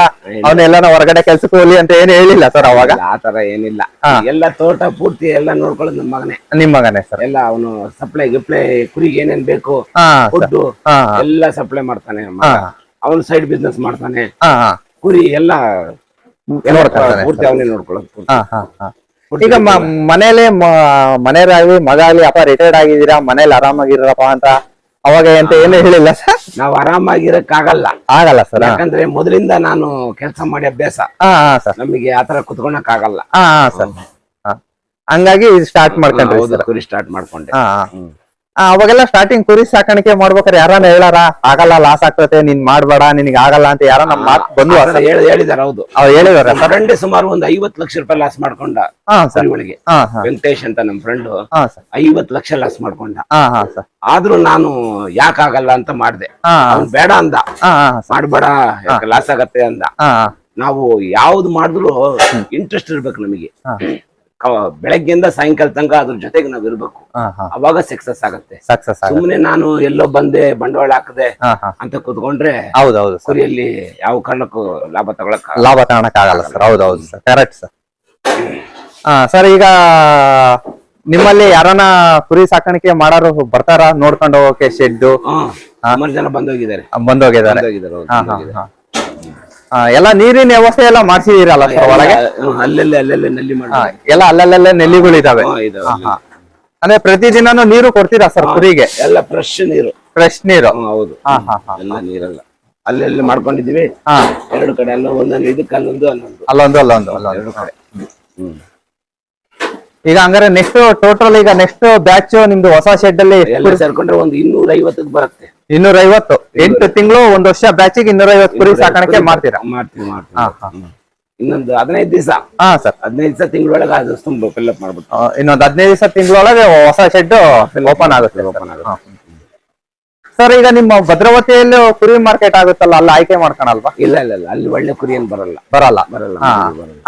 ಅವನ್ನೆಲ್ಲ ಹೊರಗಡೆ ಕೆಲ್ಸಕ್ಕೆ ಹೋಗ್ಲಿ ಅಂತ ಏನು ಹೇಳಿಲ್ಲ ಸರ್ ಅವಾಗ? ಆತರ ಆ ತರ ಏನಿಲ್ಲ. ಎಲ್ಲ ತೋಟ ಪೂರ್ತಿ ಎಲ್ಲ ನೋಡ್ಕೊಳ್ಳೋದು ನಮ್ಮ ಮಗನೇ. ನಿಮ್ ಮಗನೇ ಸರ್ ಎಲ್ಲ ಅವನು ಸಪ್ಲೈ ಗಿಪ್ಲೈ ಕುರಿಗೆ ಏನೇನ್ ಬೇಕು ಫುಡ್ ಎಲ್ಲ ಸಪ್ಲೈ ಮಾಡ್ತಾನೆ ಅವನು ಸೈಡ್ ಬಿಸ್ನೆಸ್ ಮಾಡ್ತಾನೆ. ಕುರಿ ಎಲ್ಲ ಪೂರ್ತಿ ಅವನೇ ನೋಡ್ಕೊಳ್ಳೋದು ಪೂರ್ತಿ. ಹಾ ಹಾ ಹಾ. ಈಗ ಮನೇಲಿ ಮನೆಯಲ್ಲಿ ಮಗ ಆಗ್ಲಿ ಅಪ್ಪ ರಿಟೈರ್ಡ್ ಆಗಿದ್ದೀರಾ ಮನೇಲಿ ಆರಾಮಾಗಿರಪ್ಪ ಅಂತ ಅವಾಗ ಎಂತ ಏನು ಹೇಳಿಲ್ಲ ಸರ್ ನಾವ್ ಆರಾಮಾಗಿರಕ್ ಆಗಲ್ಲ ಆಗಲ್ಲ ಸರ್ ಯಾಕಂದ್ರೆ ಮೊದಲಿಂದ ನಾನು ಕೆಲಸ ಮಾಡಿ ಅಭ್ಯಾಸ. ಹಾ ಹಾ ಸರ್ ನಮಗೆ ಆತರ ಕುತ್ಕೊಳಕ್ ಆಗಲ್ಲ ಹಾ ಸರ್ ಹಂಗಾಗಿ ಸ್ಟಾರ್ಟ್ ಮಾಡ್ಕೊಂಡ್ರಿ ಸ್ಟಾರ್ಟ್ ಮಾಡ್ಕೊಂಡೆ. ಅವಾಗೆಲ್ಲ ಸ್ಟಾರ್ಟಿಂಗ್ ಕುರಿ ಸಾಕಾಣಿಕೆ ಮಾಡ್ಬೇಕಾದ್ರೆ ಯಾರನ್ನ ಹೇಳಾರ ಆಗಲ್ಲ ಲಾಸ್ ಆಗ್ತತೆ ನಿನ್ ಮಾಡ್ಬೇಡ ನಿನಗೆ ಆಗಲ್ಲ ಅಂತ ಯಾರ ನಮ್ ಮಾತು ಬಂದು ಹೇಳಿದಾರೆ ಹೌದು. ಹೇಳಿದಾರ. ಸುಮಾರು ಒಂದು ಐವತ್ ಲಕ್ಷ ರೂಪಾಯಿ ಲಾಸ್ ಮಾಡ್ಕೊಂಡ ಕುರಿಗಳಿಗೆ. ವೆಂಕಟೇಶ್ ಅಂತ ನಮ್ ಫ್ರೆಂಡ್ ಐವತ್ ಲಕ್ಷ ಲಾಸ್ ಮಾಡ್ಕೊಂಡ. ಆದ್ರೂ ನಾನು ಯಾಕಾಗಲ್ಲ ಅಂತ ಮಾಡ್ದೆ. ಬೇಡ ಅಂದ. ಮಾಡ್ಬೇಡ ಲಾಸ್ ಆಗತ್ತೆ ಅಂದ. ನಾವು ಯಾವ್ದು ಮಾಡಿದ್ರು ಇಂಟ್ರೆಸ್ಟ್ ಇರ್ಬೇಕು ನಮಗೆ. ಬೆಳಗ್ಗೆಯಿಂದ ಸಾಯಂಕಾಲ ತನಕ ಅದ್ರ ಜೊತೆಗೆ ನಾವ್ ಇರ್ಬೇಕು. ಅವಾಗ ಸಕ್ಸಸ್ ಆಗುತ್ತೆ. ಸಕ್ಸಸ್ ಸುಮ್ನೆ ನಾನು ಎಲ್ಲೋ ಬಂದೆ ಬಂಡವಾಳ ಹಾಕದೆ ಅಂತ ಕುತ್ಕೊಂಡ್ರೆ ಹೌದೌದು ಸರ್. ಕುರಿಯಲ್ಲಿ ಯಾವ ಕಾರಣಕ್ಕೂ ಲಾಭ ತಗೊಳಕ್ ಲಾಭ ತಗೊಳಕ್ ಆಗಲ್ಲ ಸರ್ ಹೌದೌದು ಸರ್. Correct sir. ಹಾ ಸರ್ ಈಗ ನಿಮ್ಮಲ್ಲಿ ಯಾರನ್ನ ಕುರಿ ಸಾಕಾಣಿಕೆ ಮಾಡೋರು ಬರ್ತಾರ? ನೋಡ್ಕೊಂಡು ಹೋಗಕ್ಕೆ ಶೆಡ್ ಸುಮಾರು ಜನ ಬಂದೋಗಿದ್ದಾರೆ. ಬಂದೋಗಿದ್ದಾರೆ. ಎಲ್ಲ ನೀರಿನ ವ್ಯವಸ್ಥೆ ಎಲ್ಲ ಮಾಡ್ಸಿದಿರಲ್ಲ ಸರ್ ಒಳಗೆ? ಅಲ್ಲಲ್ಲೇ ಅಲ್ಲಲ್ಲೇ ನಲ್ಲಿ ಮಾಡಿ ಹಾ, ಎಲ್ಲ ಅಲ್ಲಲ್ಲೇ ನೆಲ್ಲಿಗಳಿದಾವೆ ಹ್ಮ್, ಇದಾವೆ, ಹಾ. ಅಂದ್ರೆ ಪ್ರತಿದಿನನೂ ನೀರು ಕೊಡ್ತೀರಾ ಸರ್ ಕುರಿಗೆ? ಎಲ್ಲ ಫ್ರೆಶ್ ನೀರು. ಫ್ರೆಶ್ ನೀರು? ಹ್ಮ್, ಹೌದು. ಹಾ ಹಾ ಹಾ. ಎಲ್ಲ ನೀರೆಲ್ಲ. ಅಲ್ಲೆಲ್ಲ ಮಾಡ್ಕೊಂಡಿದೀವಿ ಹಾ. ಎರಡು ಕಡೆ ಅಲ್ಲ ಒಂದೊಂದು ಇದಕ್ಕೆ ಅಲ್ಲೊಂದು ಅಲ್ಲೊಂದು. ಅಲ್ಲೊಂದು ಅಲ್ಲೊಂದು ಅಲ್ಲೊಂದು. ಕಡೆ. ಹ್ಮ್. ಈಗ ಹಂಗಾರೆ ನೆಕ್ಸ್ಟ್ ಟೋಟಲ್ ಈಗ ನೆಕ್ಸ್ಟ್ ಬ್ಯಾಚ್ ನಿಮ್ದು ಹೊಸ ಶೆಡ್ ಅಲ್ಲಿ ಎಲ್ಲ ಸೇರ್ಕೊಂಡ್ರೆ ಒಂದು ಇನ್ನೂರ ಐವತ್ತಕ್ಕೆ ಬರುತ್ತೆ. ಇನ್ನೂರ ಐವತ್ತು ಎಂಟು ತಿಂಗಳು ಒಂದ್ ವರ್ಷ ಬ್ಯಾಚಿಗೆ ಇನ್ನೂರ ಐವತ್ತು ಕುರಿ ಸಾಕಾಣಿಕೆ ಮಾಡ್ತೀರಾ? ಮಾಡ್ತೀವಿ. ಇನ್ನೊಂದು ಹದಿನೈದು ದಿವಸ. ಹಾ ಸರ್. ಹದಿನೈದು ದಿವಸ ತಿಂಗಳೊಳಗೆ ಅದು ತುಂಬ ಫಿಲ್ಅಪ್ ಮಾಡ್ಬಿಟ್ಟು. ಇನ್ನೊಂದು ಹದಿನೈದು ದಿವಸ ತಿಂಗಳೊಳಗೆ ಹೊಸ ಶೆಡ್ ಓಪನ್ ಆಗುತ್ತೆ ಓಪನ್ ಆಗುತ್ತೆ. ಸರ್ ಈಗ ನಿಮ್ಮ ಭದ್ರಾವತಿಯಲ್ಲಿ ಕುರಿ ಮಾರ್ಕೆಟ್ ಆಗುತ್ತಲ್ಲ ಅಲ್ಲಿ ಆಯ್ಕೆ ಮಾಡ್ಕೊಳಲ್ವಾ? ಇಲ್ಲ ಇಲ್ಲ ಇಲ್ಲ. ಅಲ್ಲಿ ಒಳ್ಳೆ ಕುರಿ ಏನ್ ಬರಲ್ಲ. ಬರಲ್ಲ. ಬರಲ್ಲ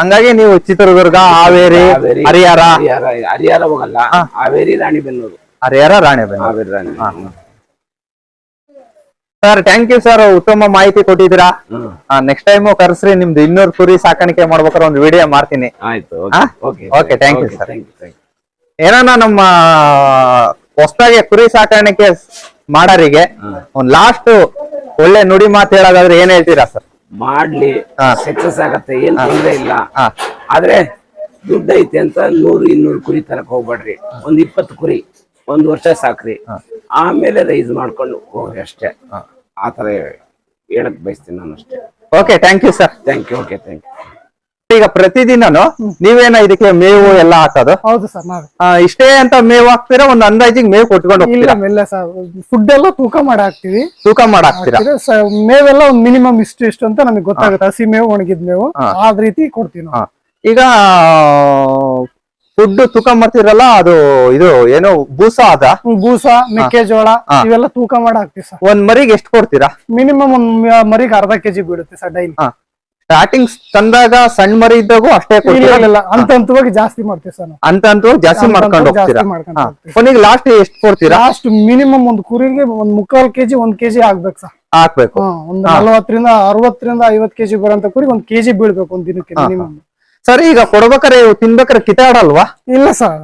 ಹಂಗಾಗಿ ನೀವು ಚಿತ್ರದುರ್ಗ ಹಾವೇರಿ ಹರಿಹರ. ಹರಿಹರ ಹೋಗಲ್ಲ. Haveri Ranebennur Harihara Ranebennur Haveri Rani sir thank you sir ಉತ್ತಮ ಮಾಹಿತಿ ಕೊಟ್ಟಿದ್ದೀರಾ? ನೆಕ್ಸ್ಟ್ ಟೈಮ್ ಕರ್ಸ್ರಿ ನಿಮ್ದು ಇನ್ನೂರು ಕುರಿ ಸಾಕಾಣಿಕೆ ಮಾಡ್ಬೇಕಾದ್ರೆ ಒಂದು ವಿಡಿಯೋ ಮಾಡ್ತೀನಿ? ಓಕೆ ಥ್ಯಾಂಕ್ ಯು ಸರ್ ಏನಾನ ನಮ್ಮ ಹೊಸದಾಗಿ ಕುರಿ ಸಾಕಾಣಿಕೆ ಮಾಡೋರಿಗೆ ಒಂದ್ ಲಾಸ್ಟ್ ಒಳ್ಳೆ ನುಡಿ ಮಾತು ಹೇಳೋದಾದ್ರೆ ಏನ್ ಹೇಳ್ತೀರಾ ಸರ್ ಮಾಡ್ಲಿ. ಸಕ್ಸಸ್ ಆಗತ್ತೆ ಏನ್ ತೊಂದ್ರೆ ಇಲ್ಲ. ಆದ್ರೆ ದುಡ್ಡು ಐತೆ ಅಂತ ನೂರು ಇನ್ನೂರು ಕುರಿ ತರಕ್ ಹೋಗ್ಬೇಡ್ರಿ. ಒಂದ್ ಇಪ್ಪತ್ತು ಕುರಿ ಒಂದ್ ವರ್ಷ ಸಾಕ್ರಿ. ಆಮೇಲೆ ರೈಸ್ ಮಾಡ್ಕೊಂಡು ಹೋಗ್ರಿ ಅಷ್ಟೇ. ಆತರ ಹೇಳಕ್ ಬಯಸ್ತೀನಿ ನಾನು ಅಷ್ಟೇ. Okay thank you sir thank you okay thank you ಈಗ ಪ್ರತಿದಿನನು ನೀವೇನ ಇದಕ್ಕೆ ಮೇವು ಎಲ್ಲ ಹಾಕೋದು? ಹೌದು ಸರ್ ನಾವೇ. ಆ, ಇಷ್ಟೇ ಅಂತ ಮೇವು ಹಾಕ್ತೀರಾ? ಒಂದು ಅಂದಾಜಿಗೆ ಮೇವು ಕೊಟ್ಕೊಂಡು ಇಲ್ಲ ಹೋಗ್ತೀರಾ? ಸರ್ ಫುಡ್ ಎಲ್ಲ ತೂಕ ಮಾಡಿ ಹಾಕ್ತಿವಿ. ತೂಕ ಮಾಡಿ ಹಾಕ್ತೀರಾ? ಇದು ಸ- ಮೇವೆಲ್ಲ ಒಂದ್ ಮಿನಿಮಮ್ ಇಷ್ಟು ಇಷ್ಟು ಅಂತ ನಮಗೆ ಗೊತ್ತಾಗುತ್ತೆ. ಹಸಿ ಮೇವು ಒಣಗಿದ ಮೇವು. ಆ ರೀತಿ ಕೊಡ್ತೀವಿ ನಾವು. ಈಗ ಫುಡ್ ತೂಕ ಮಾಡ್ತಿರಲ್ಲ ಅದು ಇದು ಏನೋ ಬೂಸ ಅದ? ಬೂಸ ಮೆಕ್ಕೆಜೋಳ ಇವೆಲ್ಲ ತೂಕ ಮಾಡಿ ಹಾಕ್ತಿವಿ ಸರ್. ಒಂದ್ ಮರಿಗೆ ಎಷ್ಟು ಕೊಡ್ತೀರಾ? ಮಿನಿಮಮ್ ಒಂದ್ ಮರಿಗೆ ಅರ್ಧ ಕೆಜಿ ಬೀಳುತ್ತೆ ಸರ್ ಡೈಲಿ ಸ್ಟಾರ್ಟಿಂಗ್ ತಂದಾಗ ಸಣ್ಣ ಮರಿ ಇದ್ದಾಗೂ ಅಷ್ಟೇ ಕೊಡ್ತೀರಾ? ಹಂತವಾಗಿ ಜಾಸ್ತಿ ಮಾಡ್ತೀವಿ ಸರ್ ಅಂತ ಜಾಸ್ತಿ ಮಾಡ್ಕೊಂಡು ಹೋಗ್ತೀರಾ? ಕೊನೆಗೆ ಲಾಸ್ಟ್ ಎಷ್ಟು ಕೊಡ್ತೀರಾ? ಲಾಸ್ಟ್ ಮಿನಿಮಮ್ ಒಂದು ಕುರಿಗೆ ಒಂದ್ ಮುಕ್ಕಾಲ್ ಕೆಜಿ ಒಂದ್ ಕೆಜಿ ಆಗ್ಬೇಕು ಸರ್. ಹಾಕ್ಬೇಕು ಒಂದ್ ನಲ್ವತ್ತರಿಂದ ನಲವತ್ತರಿಂದ ಅರವತ್ತರಿಂದ ಐವತ್ ಕೆಜಿ ಬರೋಂತ ಕುರಿಗೆ ಒಂದ್ ಕೆಜಿ ಬೀಳ್ಬೇಕು ಒಂದ್ ದಿನಕ್ಕೆ ಮಿನಿಮಮ್ ಸರ್ ಈಗ ಕೊಡ್ಬೇಕಾರೆ ತಿನ್ಬೇಕಾರೆ ಕಿತ ಆಡಲ್ವಾ? ಇಲ್ಲ ಸರ್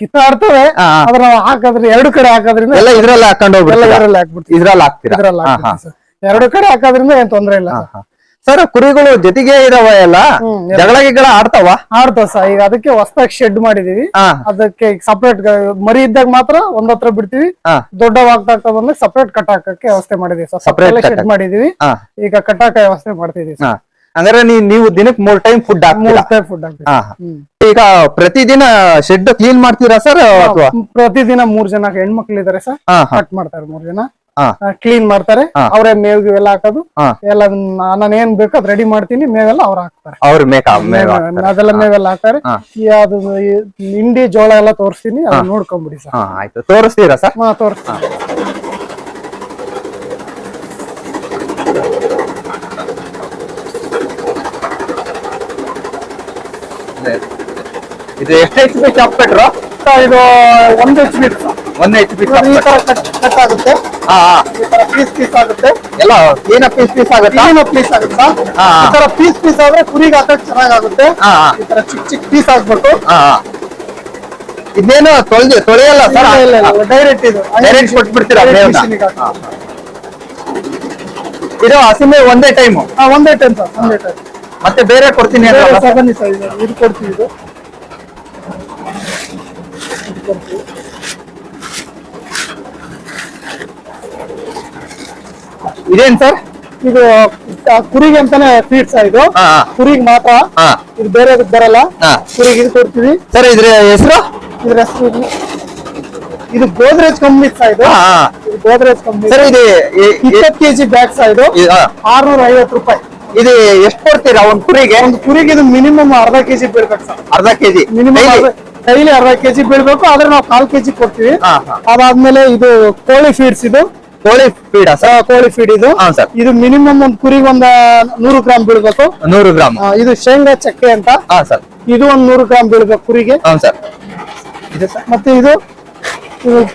ಕಿತ್ತಾಡ್ತವೆ ಹಾ, ಹಾ. ಅದ್ರ ಹಾಕದ್ರೆ ಎರಡು ಕಡೆ ಹಾಕೋದ್ರಿಂದ ಎಲ್ಲ ಇದ್ರಲ್ಲಿ ಹಾಕೊಂಡು ಎಲ್ಲ ಹೋಗ್ಬಿಡ್ತೀರಾ ಇದರಲ್ಲಿ ಹಾಕ್ಬಿಡ್ತೀವಿ. ಇದ್ರಲ್ಲಿ ಹಾಕ್ತೀರಾ? ಇದ್ರಲ್ಲಿ ಹಾ, ಹಾ. ಹಾಕ್ಬಿಡ್ತೀವಿ ಸರ್ ಎರಡು ಕಡೆ ಹಾಕೋದ್ರಿಂದ ಏನ್ ತೊಂದ್ರೆ ಇಲ್ಲ ಸರ್. ಹಾ. ಸರ್ ಕುರಿಗಳು ಜೊತೆಗೆ ಇದಾವ ಎಲ್ಲ? ಹ್ಮ್, ಜಗಳ ಗಿಗಳ ಆಡ್ತಾವ? ಆಡ್ತಾವ ಸರ್ ಈಗ ಅದಕ್ಕೆ ಹೊಸದಾಗಿ ಶೆಡ್ ಮಾಡಿದೀವಿ. ಹಾ. ಅದಕ್ಕೆ ಸಪರೇಟ್ ಮರಿ ಇದ್ದಾಗ ಮಾತ್ರ ಒಂದತ್ರ ಹತ್ರ ಬಿಡ್ತೀವಿ. ಹಾ. ದೊಡ್ಡವಾಗ್ತಾ ಬಂದ್ರೆ ಸಪರೇಟ್ ಕಟ್ ಹಾಕಕ್ಕೆ ವ್ಯವಸ್ಥೆ ಮಾಡಿದೀವಿ ಸರ್ Separate ಸಪರೇಟ್ ಶೆಡ್ ಮಾಡಿದೀವಿ. ಹಾ. ಈಗ ಕಟ್ಟಾಕ ವ್ಯವಸ್ಥೆ ಮಾಡ್ತಿದೀವಿ ಹಾ. ಹಂಗಾರೆ ನೀವ್ ನೀವು ದಿನಕ್ಕೆ ಮೂರ್ ಟೈಮ್ ಫುಡ್ ಹಾಕ್ತೀರಾ? Time food. ಈಗ ಪ್ರತಿದಿನ ಶೆಡ್ ಕ್ಲೀನ್ ಮಾಡ್ತೀರಾ ಸರ್ ಅಥವಾ? ಪ್ರತಿದಿನ ಮೂರ್ ಜನ ಹೆಣ್ಮಕ್ಳು ಇದಾರೆ ಸರ್ ಕಟ್ ಮಾಡ್ತಾರೆ ಮೂರ್ ಜನ. ಕ್ಲೀನ್ ಮಾಡ್ತಾರೆ. ಅವ್ರೆ ಮೇವ್ ಎಲ್ಲ ಹಾಕೋದು. ಎಲ್ಲ ನಾನು ಏನ್ ಬೇಕೋ ಅದ್ ರೆಡಿ ಮಾಡ್ತೀನಿ ಮೇವೆಲ್ಲ ಅವ್ರು ಹಾಕ್ತಾರೆ. ಅವ್ರ ಅದೆಲ್ಲ ಮೇವೆಲ್ಲ ಹಾಕ್ತಾರೆ. ಅದು ಹಿಂಡಿ ಜೋಳ ಎಲ್ಲ ತೋರಿಸ್ತೀನಿ ನೋಡ್ಕೊಂಬಿಡಿ ಸರ್ ಆಯ್ತು. ತೋರಿಸ್ತೀರಾ ಸರ್ ಹಾ ತೋರಿಸ್ತೀನಿ. ಇದು ಎಷ್ಟು ಎಚ್ ಪಿ ಚಾಪ್ಟರ್ ಸರ್, ಇದು ಒಂದ್ ಎಚ್ ಬಿ ಒಂದ್ ಎಚ್ ಪಿ ಈ ತರ ಕಟ್ ಕಟ್ ಆಗುತ್ತೆ. ಹಾ ಹಾ. ಈ ತರ ಪೀಸ್ ಪೀಸ್ ಆಗುತ್ತೆ. ಎಲ್ಲ ಏನ ಪೀಸ್ ಪೀಸ್ ಆಗುತ್ತಾ? ಏನೋ ಪೀಸ್ ಆಗುತ್ತಾ. ಈ ತರ ಪೀಸ್ ಪೀಸ್ ಆದ್ರೆ ಕುರಿಗೆ ಹಾಕಕ್ ಚೆನ್ನಾಗಾಗುತ್ತೆ. ಆ ಈ ತರ ಚಿಕ್ಕ ಚಿಕ್ಕ ಪೀಸ್ ಹಾ ಇದೇನು ತೊಳೆದು ತೊಳೆಯಲ್ಲ ಸರ್? ಡೈರೆಕ್ಟ್ ಇದು. ಡೈರೆಕ್ಟ್ ಕೊಟ್ಬಿಡ್ತೀರಾ. ಇದು ಹಸಿಮೆ ಒಂದೇ ಟೈಮ್ ಒಂದೇ ಟೈಮ್ ಸರ್ ಒಂದೇ ಟೈಮ್ ಮತ್ತೆ ಬೇರೆ ಕೊಡ್ತೀನಿ ಅಂದ್ರಲ್ಲ? ಸರ್? ಇದು ಕೊಡ್ತೀವಿ ಇದು. ಇದೇನ್ ಸರ್? ಇದು ಕುರಿಗೆ ಅಂತಾನೆ ಫೀಡ್ಸ್ ಇದು. ಕುರಿಗೆ ಮಾತ್ರ. ಇದು ಬೇರೆ ಬರಲ್ಲ. ಕುರಿಗೆ ಇದು ಕೊಡ್ತೀವಿ. ಸರ್ ಇದ್ರ ಹೆಸರು? ಇದ್ರ ಹೆಸರು ಇದು. ಗೋದ್ರೇಜ್ ಕಂಪ್ನಿ ಇದು. ಗೋದ್ರೇಜ್ ಕಂಪ್ನಿ ಸರ್ ಇದು. ಇಪ್ಪತ್ತು ಕೆಜಿ ಬ್ಯಾಗ್ ಇದು. ಆರ್ನೂರ ಐವತ್ತು ರೂಪಾಯಿ. ಇದು ಎಷ್ಟು ಕೊಡ್ತೀರಾ ಒಂದ್ ಕುರಿಗೆ? ಒಂದು ಕುರಿಗೆ ಇದು ಮಿನಿಮಮ್ ಅರ್ಧ ಕೆಜಿ ಬೀಳ್ಬೇಕು ಸರ್ ಅರ್ಧ ಕೆಜಿ ಮಿನಿಮಮ್ ಡೈಲಿ ಅರ್ಧ ಕೆಜಿ ಬೀಳ್ಬೇಕು ಆದ್ರೆ ನಾವು ಕಾಲ್ ಕೆಜಿ ಕೊಡ್ತೀವಿ. ಹಾ, ಹಾ. ಅದಾದ್ಮೇಲೆ ಇದು ಕೋಳಿ ಫೀಡ್ಸ್ ಇದು. ಕೋಳಿ ಫೀಡ್ ಆ, ಸರ್? ಕೋಳಿ ಫೀಡ್ ಇದು. ಹಾ ಸರ್. ಇದು ಮಿನಿಮಮ್ ಒಂದ್ ಕುರಿಗೆ ಒಂದ್ ನೂರು ಗ್ರಾಮ್ ಬೀಳ್ಬೇಕು. ನೂರು ಗ್ರಾಮ್. ಆ, ಇದು ಶೇಂಗಾ ಚಕ್ಕೆ ಅಂತ. ಹಾ ಸರ್. ಇದು ಒಂದ್ ನೂರು ಗ್ರಾಮ್ ಬೀಳ್ಬೇಕು ಕುರಿಗೆ. ಹಾ ಸರ್. ಮತ್ತೆ ಇದು ಇದು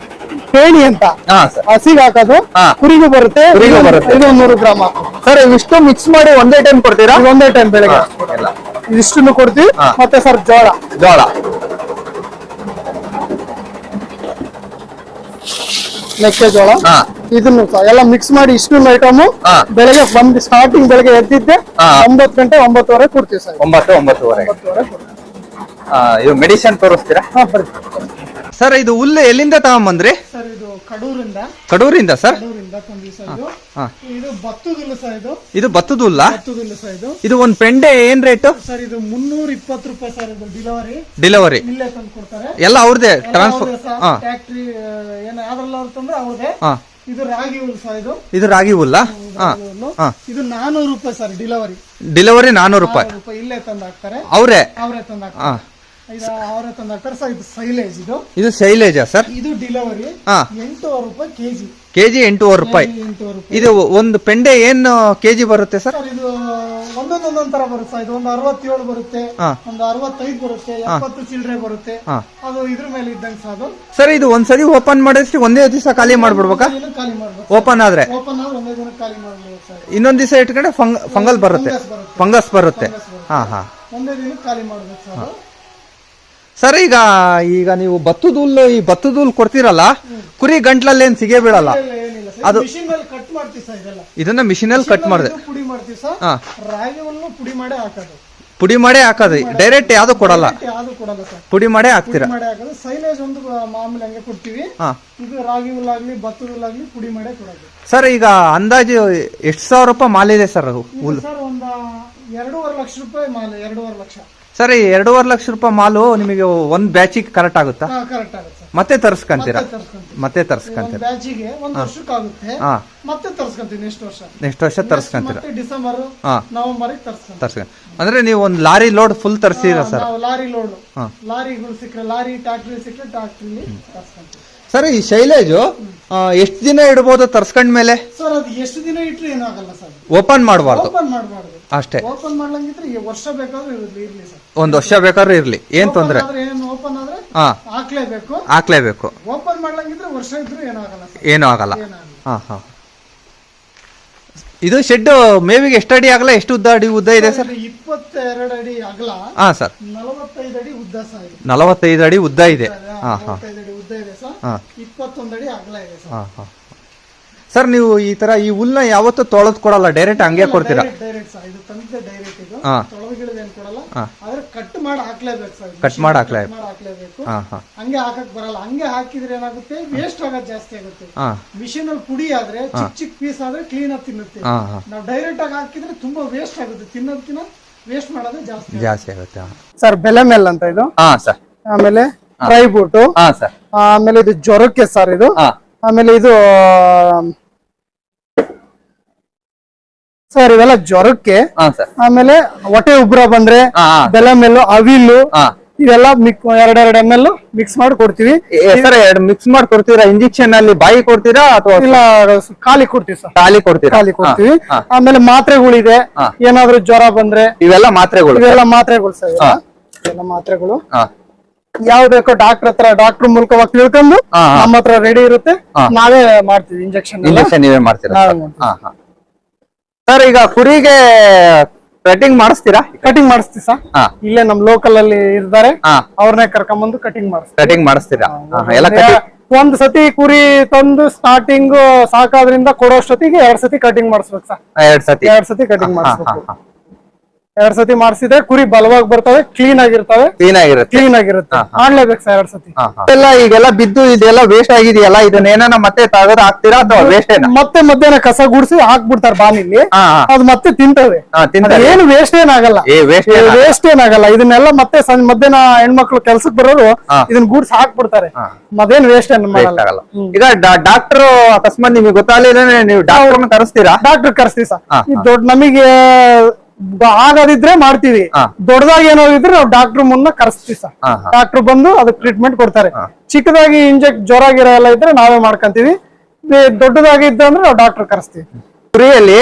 ಪೇಣಿ ಅಂತ. ಹಾ ಸರ್. ಹಸಿಗೆ ಹಾಕೋದು. ಹಾ. ಕುರಿಗೂ ಬರುತ್ತೆ. ಕುರಿಗೂ ಇದು- ಬರುತ್ತೆ. ಇದು ಒಂದ್ ನೂರು ಗ್ರಾಮ್. ಸರ್ ಇಷ್ಟು ಮಿಕ್ಸ್ ಮಾಡಿ ಒಂದೇ ಟೈಮ್ ಕೊಡ್ತೀರಾ? ಇದು ಒಂದೇ ಟೈಮ್ ಬೆಳಗ್ಗೆ. ಇಷ್ಟನ್ನು ಇದಿಷ್ಟನ್ನು ಕೊಡ್ತೀವಿ. ಹಾ. ಮತ್ತೆ ಸರ್ ಜೋಳ. ಜೋಳ. ಮೆಕ್ಕೆಜೋಳ. ಇದನ್ನು ಎಲ್ಲ ಮಿಕ್ಸ್ ಮಾಡಿ ಇಷ್ಟು ಐಟಮ್. ಬೆಳಗ್ಗೆ ಬಂದು ಸ್ಟಾರ್ಟಿಂಗ್ ಬೆಳಗ್ಗೆ ಎದ್ದಿದ್ದೆ. ಒಂಬತ್ತು ಗಂಟೆ ಒಂಬತ್ತುವರೆ ಕೊಡ್ತೀವಿ ಸರ್. ಒಂಬತ್ತು ಒಂಬತ್ತುವರೆ. ಇದು ಮೆಡಿಸಿನ್ ತೋರಿಸ್ತೀರಾ? ಹಾ ಬರ್ರಿ. ಸರ್ ಇದು ಹುಲ್ಲು ಎಲ್ಲಿಂದ ತಗೊಂಬಂದ್ರಿ? ಸರ್ ಇದು ಕಡೂರಿಂದ. ಕಡೂರಿಂದ ಸರ್ ಕಡೂರಿಂದ ತಂದಿ ಸರ್ ಇದು. ಹಾ. ಇದು ಭತ್ತದಿಲ್ಲ ಸರ್ ಇದು. ಇದು ಭತ್ತದ ಹುಲ್ಲ ಭತ್ತದಿಲ್ಲ ಸರ್ ಇದು. ಇದು ಒಂದ್ ಪೆಂಡೆ ಏನ್ ರೇಟು? ಸರ್ ಇದು ಮುನ್ನೂರ ಇಪ್ಪತ್ತು ರೂಪಾಯಿ ಸರ್ ಇದು ಡಿಲಿವರಿ ಡೆಲಿವರಿ ಇಲ್ಲೇ ತಂದು ಕೊಡ್ತಾರೆ. ಎಲ್ಲ ಅವ್ರದೇ ಟ್ರಾನ್ಸ್ಫರ್ ಹಾ. ಫ್ಯಾಕ್ಟ್ರಿ ಏನ ಯಾವ್ದ್ರಲ್ಲ ತಂದ್ರೆ ಅವ್ರದೇ. ಹಾ. ಇದು ರಾಗಿ ಹುಲ್ ಸರ್ ಇದು. ಇದು ರಾಗಿ ಹುಲ್ಲ? ಹಾ. ರಾಗಿ ಹುಲ್ಲು. ಹಾ. ಇದು ನಾನೂರು ರೂಪಾಯಿ ಸರ್ ಡಿಲಿವರಿ ಡೆಲಿವರಿ ನಾನೂರು ರೂಪಾಯಿ. ರೂಪಾಯಿ ಇಲ್ಲೇ ತಂದು ಹಾಕ್ತಾರೆ. ಅವರೇ? ಅವರೇ ತಂದು ಹಾ. ಹಾಕ್ತಾರೆ ಇದು ಅವರೇ ತಂದು ಹಾಕ್ತಾರೆ ಸರ್ ಇದು ಸೈಲೇಜ್ ಇದು. ಇದು ಶೈಲೇಜಾ ಸರ್ ಇದು ಡಿಲಿವರಿ ಹಾ. ಎಂಟೂವರೆ ರೂಪಾಯಿ ಕೆಜಿ. ಕೆಜಿ ಎಂಟೂವರೆ ರೂಪಾಯಿ. ಎಂಟೂವರೆ ರೂಪಾಯಿ. ಇದು ಒಂದು ಪೆಂಡೆ ಏನು ಕೆಜಿ ಬರುತ್ತೆ ಸರ್ ಸರ್ ಇದು ಒಂದೊಂದು ಒಂದೊಂದ್ ತರ ಬರುತ್ತೆ ಸರ್ ಇದು ಒಂದು ಅರವತ್ತೇಳು ಬರುತ್ತೆ ಹಾ. ಒಂದು ಅರವತ್ತೈದು ಬರುತ್ತೆ ಎಪ್ಪತ್ತು ಚಿಲ್ಲರೆ ಬರುತ್ತೆ. ಹಾ. ಅದು ಇದ್ರ ಮೇಲೆ ಇದ್ದಂಗೆ ಸರ್ ಅದು. ಸರ್ ಇದು ಒಂದ್ಸರಿ ಓಪನ್ ಮಾಡಿದ್ರೆ ಒಂದೇ ದಿವಸ ಖಾಲಿ ಮಾಡ್ಬಿಡ್ಬೇಕಾ? ದಿನ ಖಾಲಿ ಮಾಡ್ಬೇಕು ಓಪನ್ ಆದ್ರೆ? ಓಪನ್ ಒಂದೇ ದಿನ ಖಾಲಿ ಮಾಡ್ಬೋದು ಸರ್ ಇನ್ನೊಂದ್ ದಿವಸ ಇಟ್ಕೊಂಡ್ರೆ ಫಂಗ್ ಫಂಗಲ್ ಬರುತ್ತೆ. ಫಂಗಸ್ ಬರುತ್ತೆ. ಫಂಗಸ್ ಬರುತ್ತೆ. ಫಂಗಸ್ ಬರುತ್ತೆ. ಹಾ ಹಾ. ಒಂದೇ ದಿನ ಖಾಲಿ ಮಾಡ್ಬೇಕು ಸರ್ ಅದು. ಸರ್ ಈಗ ಈಗ ನೀವು ಭತ್ತದ ಹುಲ್ಲು ಈ ಭತ್ತದ ಹುಲ್ಲು ಕೊಡ್ತೀರಲ್ಲ ಕುರಿ ಗಂಟ್ಲಲ್ಲಿ ಏನ್ ಸಿಗೇ ಬೀಳಲ್ಲ ಅದು ಇದನ್ನ ಮಿಷಿನ್ ಮೇಲೆ ಕಟ್ ಮಾಡ್ತೀವಿ ಸರ್ ಇದೆಲ್ಲ. ಇದನ್ನ ಮಿಷಿನಲ್ಲಿ ಕಟ್ ಮಾಡಿದೆ. ಪುಡಿ ಮಾಡಿ ಸರ್. ಹಾ. ರಾಗಿ ಹುಲ್ಲು ಪುಡಿ ಮಾಡೇ ಹಾಕೋದು. ಪುಡಿ ಮಾಡೇ ಹಾಕೋದು. ಡೈರೆಕ್ಟ್ ಯಾವ್ದು ಕೊಡಲ್ಲ. ಯಾವುದು ಕೊಡಲ್ಲ ಸರ್. ಪುಡಿ ಮಾಡೇ ಹಾಕ್ತೀರಾ? ಪುಡಿ ಮಾಡೇ ಹಾಕೋದು. ಸೈಲೇಜ್ ಒಂದು ಮಾಮೂಲಿ ಹಂಗೆ ಕೊಡ್ತೀವಿ. ಹಾ. ಇದು ರಾಗಿ ಹುಲ್ಲಾಗ್ಲಿ ಭತ್ತದ ಹುಲ್ಲಾಗ್ಲಿ ಪುಡಿ ಮಾಡೇ ಕೊಡೋದು. ಸರ್ ಈಗ ಅಂದಾಜು ಎಷ್ಟು ಸಾವಿರ ರೂಪಾಯಿ ಮಾಲಿದೆ ಸರ್ ಅದು ಹುಲ್ಲು? ಸರ್ ಒಂದು ಎರಡೂವರೆ ಲಕ್ಷ ರೂಪಾಯಿ ಮಾಲೆ ಎರಡೂವರೆ ಲಕ್ಷ. ಸರ್ ಈ ಎರಡೂವರೆ ಲಕ್ಷ ರೂಪಾಯಿ ಮಾಲು ನಿಮಗೆ ಒಂದ್ ಬ್ಯಾಚಿಗೆ ಕರೆಕ್ಟ್ ಆಗುತ್ತಾ? ಕರೆಕ್ಟ್ ಆಗುತ್ತೆ ಮತ್ತೆ ತರ್ಸ್ಕಂತೀರಾ? ಮತ್ತೆ ತರ್ಸ್ಕೊಂತೀವಿ. ಮತ್ತೆ ಒಂದು ತರ್ಸ್ಕಂತೀರಾ ಬ್ಯಾಚಿಗೆ ಒಂದು ವರ್ಷಕ್ಕೆ ಆಗುತ್ತೆ ಹಾ. ಮತ್ತೆ ತರ್ಸ್ಕೊಂತೀವಿ ನೆಕ್ಸ್ಟ್ ವರ್ಷ. ನೆಕ್ಸ್ಟ್ ವರ್ಷ ತರ್ಸ್ಕಂತೀರಾ? ಮತ್ತೆ ಡಿಸೆಂಬರ್ ಹಾ. ನವೆಂಬರ್ ತರ್ಸ್ಕ ಅಂದ್ರೆ ನೀವು ಒಂದು ಲಾರಿ ಲೋಡ್ ಫುಲ್ ತರ್ಸಿರ ಸರ್? ನಾವು ಲಾರಿ ಲೋಡ್ ಹಾ. ಲಾರಿಗಳು ಸಿಕ್ಕರೆ ಲಾರಿ ಟ್ಯಾಕ್ಟ್ರಿ ಸಿಕ್ಕರೆ ಟ್ಯಾಕ್ಟ್ರಿ ತರ್ಸ್ಕೊಂತೀವಿ. ಸರ್ ಈ ಶೈಲೇಜು ಎಷ್ಟು ದಿನ ಇಡ್ಬೋದು ತರ್ಸ್ಕೊಂಡ್ಮೇಲೆ ಸರ್ ಅದು ಎಷ್ಟು ದಿನ ಇಟ್ರೆ ಏನಾಗಲ್ಲ ಸರ್. ಓಪನ್ ಮಾಡಬಾರ್ದು. ಓಪನ್ ಮಾಡಬಾರ್ದು. ಅಷ್ಟೇ. ಓಪನ್ ಮಾಡ್ಲಂಗಿದ್ರೆ ಈ ವರ್ಷ ಬೇಕಾದ್ರೂ ಇರ್ಲಿ ಇರ್ಲಿ ಸರ್. ಒಂದ್ ವರ್ಷ ಬೇಕಾದ್ರೂ ಇರ್ಲಿ. ಏನ್ ತೊಂದ್ರೆ? ಏನು ಓಪನ್ ಆದ್ರೆ ಹಾ. ಹಾಕ್ಲೇಬೇಕು. ಹಾಕ್ಲೇಬೇಕು. ಓಪನ್ ಮಾಡ್ಲಂಗಿದ್ರೆ ವರ್ಷ ಇದ್ರೂ ಏನಾಗಲ್ಲ ಸರ್. ಏನೂ ಆಗಲ್ಲ. ಏನಾಗಲ್ಲ ಹಾ ಹಾ. ಇದು ಶೆಡ್ ಮೇವಿಗೆ ಎಷ್ಟು ಅಡಿ ಆಗಲ್ಲ? ಎಷ್ಟು ಉದ್ದ ಅಡಿ ಉದ್ದ ಇದೆ ಸರ್ ಇದು ಇಪ್ಪತ್ತೆರಡು ಅಡಿ ಅಗಲ ಹಾ ಸರ್. ನಲವತ್ತೈದು ಅಡಿ ಉದ್ದ ಸಹ ಇದೆ. ನಲವತ್ತೈದು ಅಡಿ ಉದ್ದ ಇದೆ. ಹಾ ಹಾ. ನಲವತ್ತೈದು ಅಡಿ ಉದ್ದ ಇದೆ ಸರ್. ಹಾ. ಇಪ್ಪತ್ತೊಂದು ಅಡಿ ಅಗಲ ಇದೆ ಸರ್. ಹಾ ಹಾ. ಸರ್ ನೀವು ಈ ತರ ಈ ಹುಲ್ನ ಯಾವತ್ತೂ ತೊಳೆದ್ ಕೊಡಲ್ಲ ಡೈರೆಕ್ಟ್ ಹಂಗೆ ಕೊಡ್ತೀರಾ? Direct direct sir. ಇದು ತಂದಿದ್ದೆ ಡೈರೆಕ್ಟ್ ಇದು. ಹಾ. ಏನ್ ಕೊಡಲ್ಲ. ಹಾ. ಆದ್ರೆ ಕಟ್ ಮಾಡಿ ಹಾಕ್ಲೇಬೇಕು ಸರ್. ಕಟ್ ಮಾಡಿ ಹಾಕ್ಲೇ ಕಟ್ ಮಾಡಿ ಹಾಕ್ಲೇಬೇಕು. ಹಾ ಹಾ. ಹಂಗೆ ಹಾಕಕ್ ಬರಲ್ಲ. ಹಂಗೆ ಹಾಕಿದ್ರೆ ಏನಾಗುತ್ತೆ? ವೇಸ್ಟ್ ಆಗೋದು ಜಾಸ್ತಿ ಆಗುತ್ತೆ. ಹಾ. ಮಿಷಿನ್ ಅಲ್ಲಿ ಪುಡಿ ಆದ್ರೆ ಚಿಕ್ಕ ಚಿಕ್ಕ ಪೀಸ್ ಆದ್ರೆ ಕ್ಲೀನ್ ಆಗಿ ತಿನ್ನುತ್ತೆ. ಹಾ ಹಾ. ನಾವು ಡೈರೆಕ್ಟ್ ಆಗಿ ಹಾಕಿದ್ರೆ ತುಂಬಾ ವೇಸ್ಟ್ ಆಗುತ್ತೆ. ತಿನ್ನೋದಕ್ಕಿಂತ ವೇಸ್ಟ್ ಮಾಡೋದೇ ಜಾಸ್ತಿ ಜಾಸ್ತಿ ಆಗುತ್ತೆ ಸರ್ ಬೆಲೆ ಮೇಲ್ ಅಂತ ಇದು? ಹಾ ಸರ್. ಆಮೇಲೆ ಡ್ರೈ ಬೂಟು ಹಾ ಸರ್. ಆಮೇಲೆ ಇದು ಜ್ವರಕ್ಕೆ ಸರ್ ಇದು. ಹಾ. ಆಮೇಲೆ ಇದು ಸರ್ ಇವೆಲ್ಲ ಜ್ವರಕ್ಕೆ ಹಾ ಸರ್. ಆಮೇಲೆ ಹೊಟ್ಟೆ ಉಬ್ರ ಬಂದ್ರೆ ಬೆಲೆ ಮೇಲು ಅವಿಲು ಹಾ ಇವೆಲ್ಲ ಮಿಕ್ ಎರಡೆರಡು ಎಂ ಎಲ್ ಮಿಕ್ಸ್ ಮಾಡಿ ಕೊಡ್ತೀವಿ. ಸರ್ ಎರಡು ಮಿಕ್ಸ್ ಮಾಡಿ ಕೊಡ್ತೀರಾ? ಇಂಜೆಕ್ಷನ್ ಅಲ್ಲಿ ಬಾಯಿ ಕೊಡ್ತೀರಾ ಅಥವಾ ಇಲ್ಲ ಖಾಲಿ ಕೊಡ್ತೀವಿ ಸರ್. ಖಾಲಿ ಕೊಡ್ತೀವಿ ಖಾಲಿ ಕೊಡ್ತೀವಿ. ಆಮೇಲೆ ಮಾತ್ರೆಗಳಿದೆ. ಏನಾದ್ರು ಏನಾದ್ರೂ ಜ್ವರ ಬಂದ್ರೆ. ಇವೆಲ್ಲ ಮಾತ್ರೆಗಳು. ಇವೆಲ್ಲ ಮಾತ್ರೆಗಳು ಸರ್ ಇವೆಲ್ಲ. ಮಾತ್ರೆಗಳು. ಹಾ. ಯಾವ್ ಬೇಕೋ ಡಾಕ್ಟರ್ ಹತ್ರ ಡಾಕ್ಟರ್ ಮೂಲಕವಾಗಿ ತಿಳ್ಕೊಂಡು. ನಮ್ಮ ಹತ್ರ ರೆಡಿ ಇರುತ್ತೆ. ನಾವೇ ಮಾಡ್ತೀವಿ ಇಂಜೆಕ್ಷನ್ ಇಂಜೆಕ್ಷನ್ ನೀವೇ ಮಾಡ್ತೀರಾ? ಸರ್ ಈಗ ಕುರಿಗೆ ಕಟಿಂಗ್ ಮಾಡಿಸ್ತೀರಾ? ಕಟಿಂಗ್ ಮಾಡಿಸ್ತೀವಿ ಸರ್. ಇಲ್ಲೇ ನಮ್ ಲೋಕಲ್ ಅಲ್ಲಿ ಇರ್ತಾರೆ ಹಾ. ಅವ್ರನ್ನೇ ಕರ್ಕೊಂಬಂದು ಕಟಿಂಗ್ ಮಾಡಿಸ್ತೀವಿ. ಕಟಿಂಗ್ ಮಾಡಿಸ್ತೀರಾ? ಒಂದ್ ಸತಿ ಕುರಿ ತಂದು ಸ್ಟಾರ್ಟಿಂಗ್ ಸಾಕಾದ್ರಿಂದ ಕೊಡೋಷ್ಟೊತ್ತಿಗೆ ಎರಡ್ ಸತಿ ಕಟಿಂಗ್ ಮಾಡಿಸ್ಬೇಕು ಸರ್. ಎರಡ್ ಸತಿ. ಎರಡ್ ಸತಿ ಕಟಿಂಗ್ ಮಾಡಿಸ್ಬೇಕು. ಎರಡ್ ಸತಿ ಮಾಡಿಸಿದ್ರೆ ಕುರಿ ಬಲವಾಗಿ ಬರ್ತವೆ ಕ್ಲೀನ್ ಆಗಿರ್ತವೆ. ಕ್ಲೀನ್ ಆಗಿರುತ್ತೆ. ಕ್ಲೀನ್ ಆಗಿರುತ್ತೆ. ಮಾಡ್ಲೇಬೇಕು ಸರ್ ಎರಡ್ ಸತಿ. ಎಲ್ಲ ಈಗೆಲ್ಲ ಬಿದ್ದು ಇದೆಲ್ಲ ವೇಸ್ಟ್ ಆಗಿದೆಯಲ್ಲ ಇದನ್ನ ಏನಾನ ಮತ್ತೆ ತಾಗದ ಹಾಕ್ತೀರಾ ಅಥವಾ ವೇಸ್ಟ್ ಏನ? ಮತ್ತೆ ಮಧ್ಯಾಹ್ನ ಕಸ ಗುಡಿಸಿ ಹಾಕ್ಬಿಡ್ತಾರೆ ಬಾನಿಲಿ. ಅದ್ ಮತ್ತೆ ತಿಂತವೆ. ಏನು ವೇಸ್ಟ್ ಏನಾಗಲ್ಲ. ವೇಸ್ಟ್ ಏನಾಗಲ್ಲ. ಇದನ್ನೆಲ್ಲ ಮತ್ತೆ ಮಧ್ಯಾಹ್ನ ಹೆಣ್ಮಕ್ಳು ಕೆಲ್ಸಕ್ಕೆ ಬರೋರು ಇದನ್ನ ಗುಡ್ಸಿ ಹಾಕ್ಬಿಡ್ತಾರೆ. ಮತ್ತೇನ್ ವೇಸ್ಟ್ ಏನ್ ಮಾಡಲ್ಲ. ಈಗ ಡಾಕ್ಟರ್ ಅಕಸ್ಮಾತ್ ನಿಮಗೆ ಗೊತ್ತಾಗಲಿಲ್ಲ ನೀವು ಡಾಕ್ಟರ್ ಕರೆಸ್ತೀರಾ? ಡಾಕ್ಟರ್ ಕರೆಸ್ತೀವಿ ಸರ್ ಈ ದೊಡ್ಡ ನಮಗೆ ಆಗದಿದ್ರೆ ಮಾಡ್ತೀವಿ. ದೊಡ್ಡದಾಗಿ ಏನೋ ಇದ್ರೆ ನಾವು ಡಾಕ್ಟರ್ ಮುನ್ನ ಕರೆಸ್ತೀವಿ ಸರ್. ಡಾಕ್ಟರ್ ಬಂದು ಅದಕ್ಕೆ ಟ್ರೀಟ್ಮೆಂಟ್ ಕೊಡ್ತಾರೆ. ಚಿಕ್ಕದಾಗಿ ಇಂಜೆಕ್ಟ್ ಜ್ವರ ಗಿರ ಎಲ್ಲ ಇದ್ರೆ ನಾವೇ ಮಾಡ್ಕೊಂತೀವಿ. ದೊಡ್ಡದಾಗಿ ಇದ್ದಂದ್ರೆ ನಾವು ಡಾಕ್ಟರ್ ಕರೆಸ್ತೀವಿ. ಕುರಿಯಲ್ಲಿ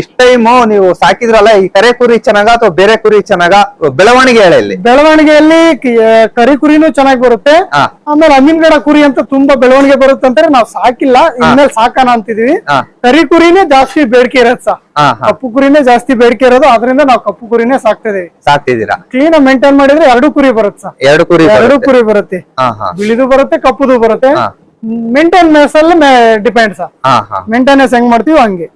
ಇಷ್ಟ ಟೈಮು ನೀವು ಸಾಕಿದ್ರಲ್ಲ ಈ ಕರೆ ಕುರಿ ಚೆನ್ನಾಗ ಅಥವಾ ಬೇರೆ ಕುರಿ ಚೆನ್ನಾಗ? ಬೆಳವಣಿಗೆ ಹೇಳಿ ಬೆಳವಣಿಗೆಯಲ್ಲಿ ಕರಿ ಕುರಿನೂ ಚೆನ್ನಾಗಿ ಬರುತ್ತೆ. ಆಮೇಲೆ ಅಮೀನ್ಗಡ ಕುರಿ ಅಂತ ತುಂಬಾ ಬೆಳವಣಿಗೆ ಬರುತ್ತೆ ಅಂತಾರೆ. ನಾವು ಸಾಕಿಲ್ಲ ಇನ್ಮೇಲೆ ಸಾಕಣ ಅಂತಿದೀವಿ. ಕರಿ ಕುರಿನೇ ಜಾಸ್ತಿ ಬೇಡಿಕೆ ಇರತ್ತೆ ಹಾ ಕಪ್ಪು ಕುರಿನೇ ಜಾಸ್ತಿ ಬೇಡಿಕೆ ಇರೋದು ಅದರಿಂದ ನಾವು ಕಪ್ಪು ಕುರಿನೇ ಸಾಕ್ತಿದೀವಿ. ಸಾಕ್ತಿದ್ದೀರಾ? ಕ್ಲೀನ್ ಮೇಂಟೈನ್ ಮಾಡಿದ್ರೆ ಎರಡು ಕುರಿ ಬರುತ್ತೆ ಸರ್ ಎರಡು ಕುರಿ ಎರಡು ಕುರಿ ಬರುತ್ತೆ. ಬಿಳಿದು ಬರುತ್ತೆ ಕಪ್ಪುದು ಬರುತ್ತೆ. ಮೇಂಟೈನ್ ಅಲ್ಲಿ ಡಿಪೆಂಡ್ ಸರ್ ಮೇಂಟೆನೆನ್ಸ್ ಹೆಂಗ್ ಮಾಡ್ತೀವಿ ಹಂಗೆ.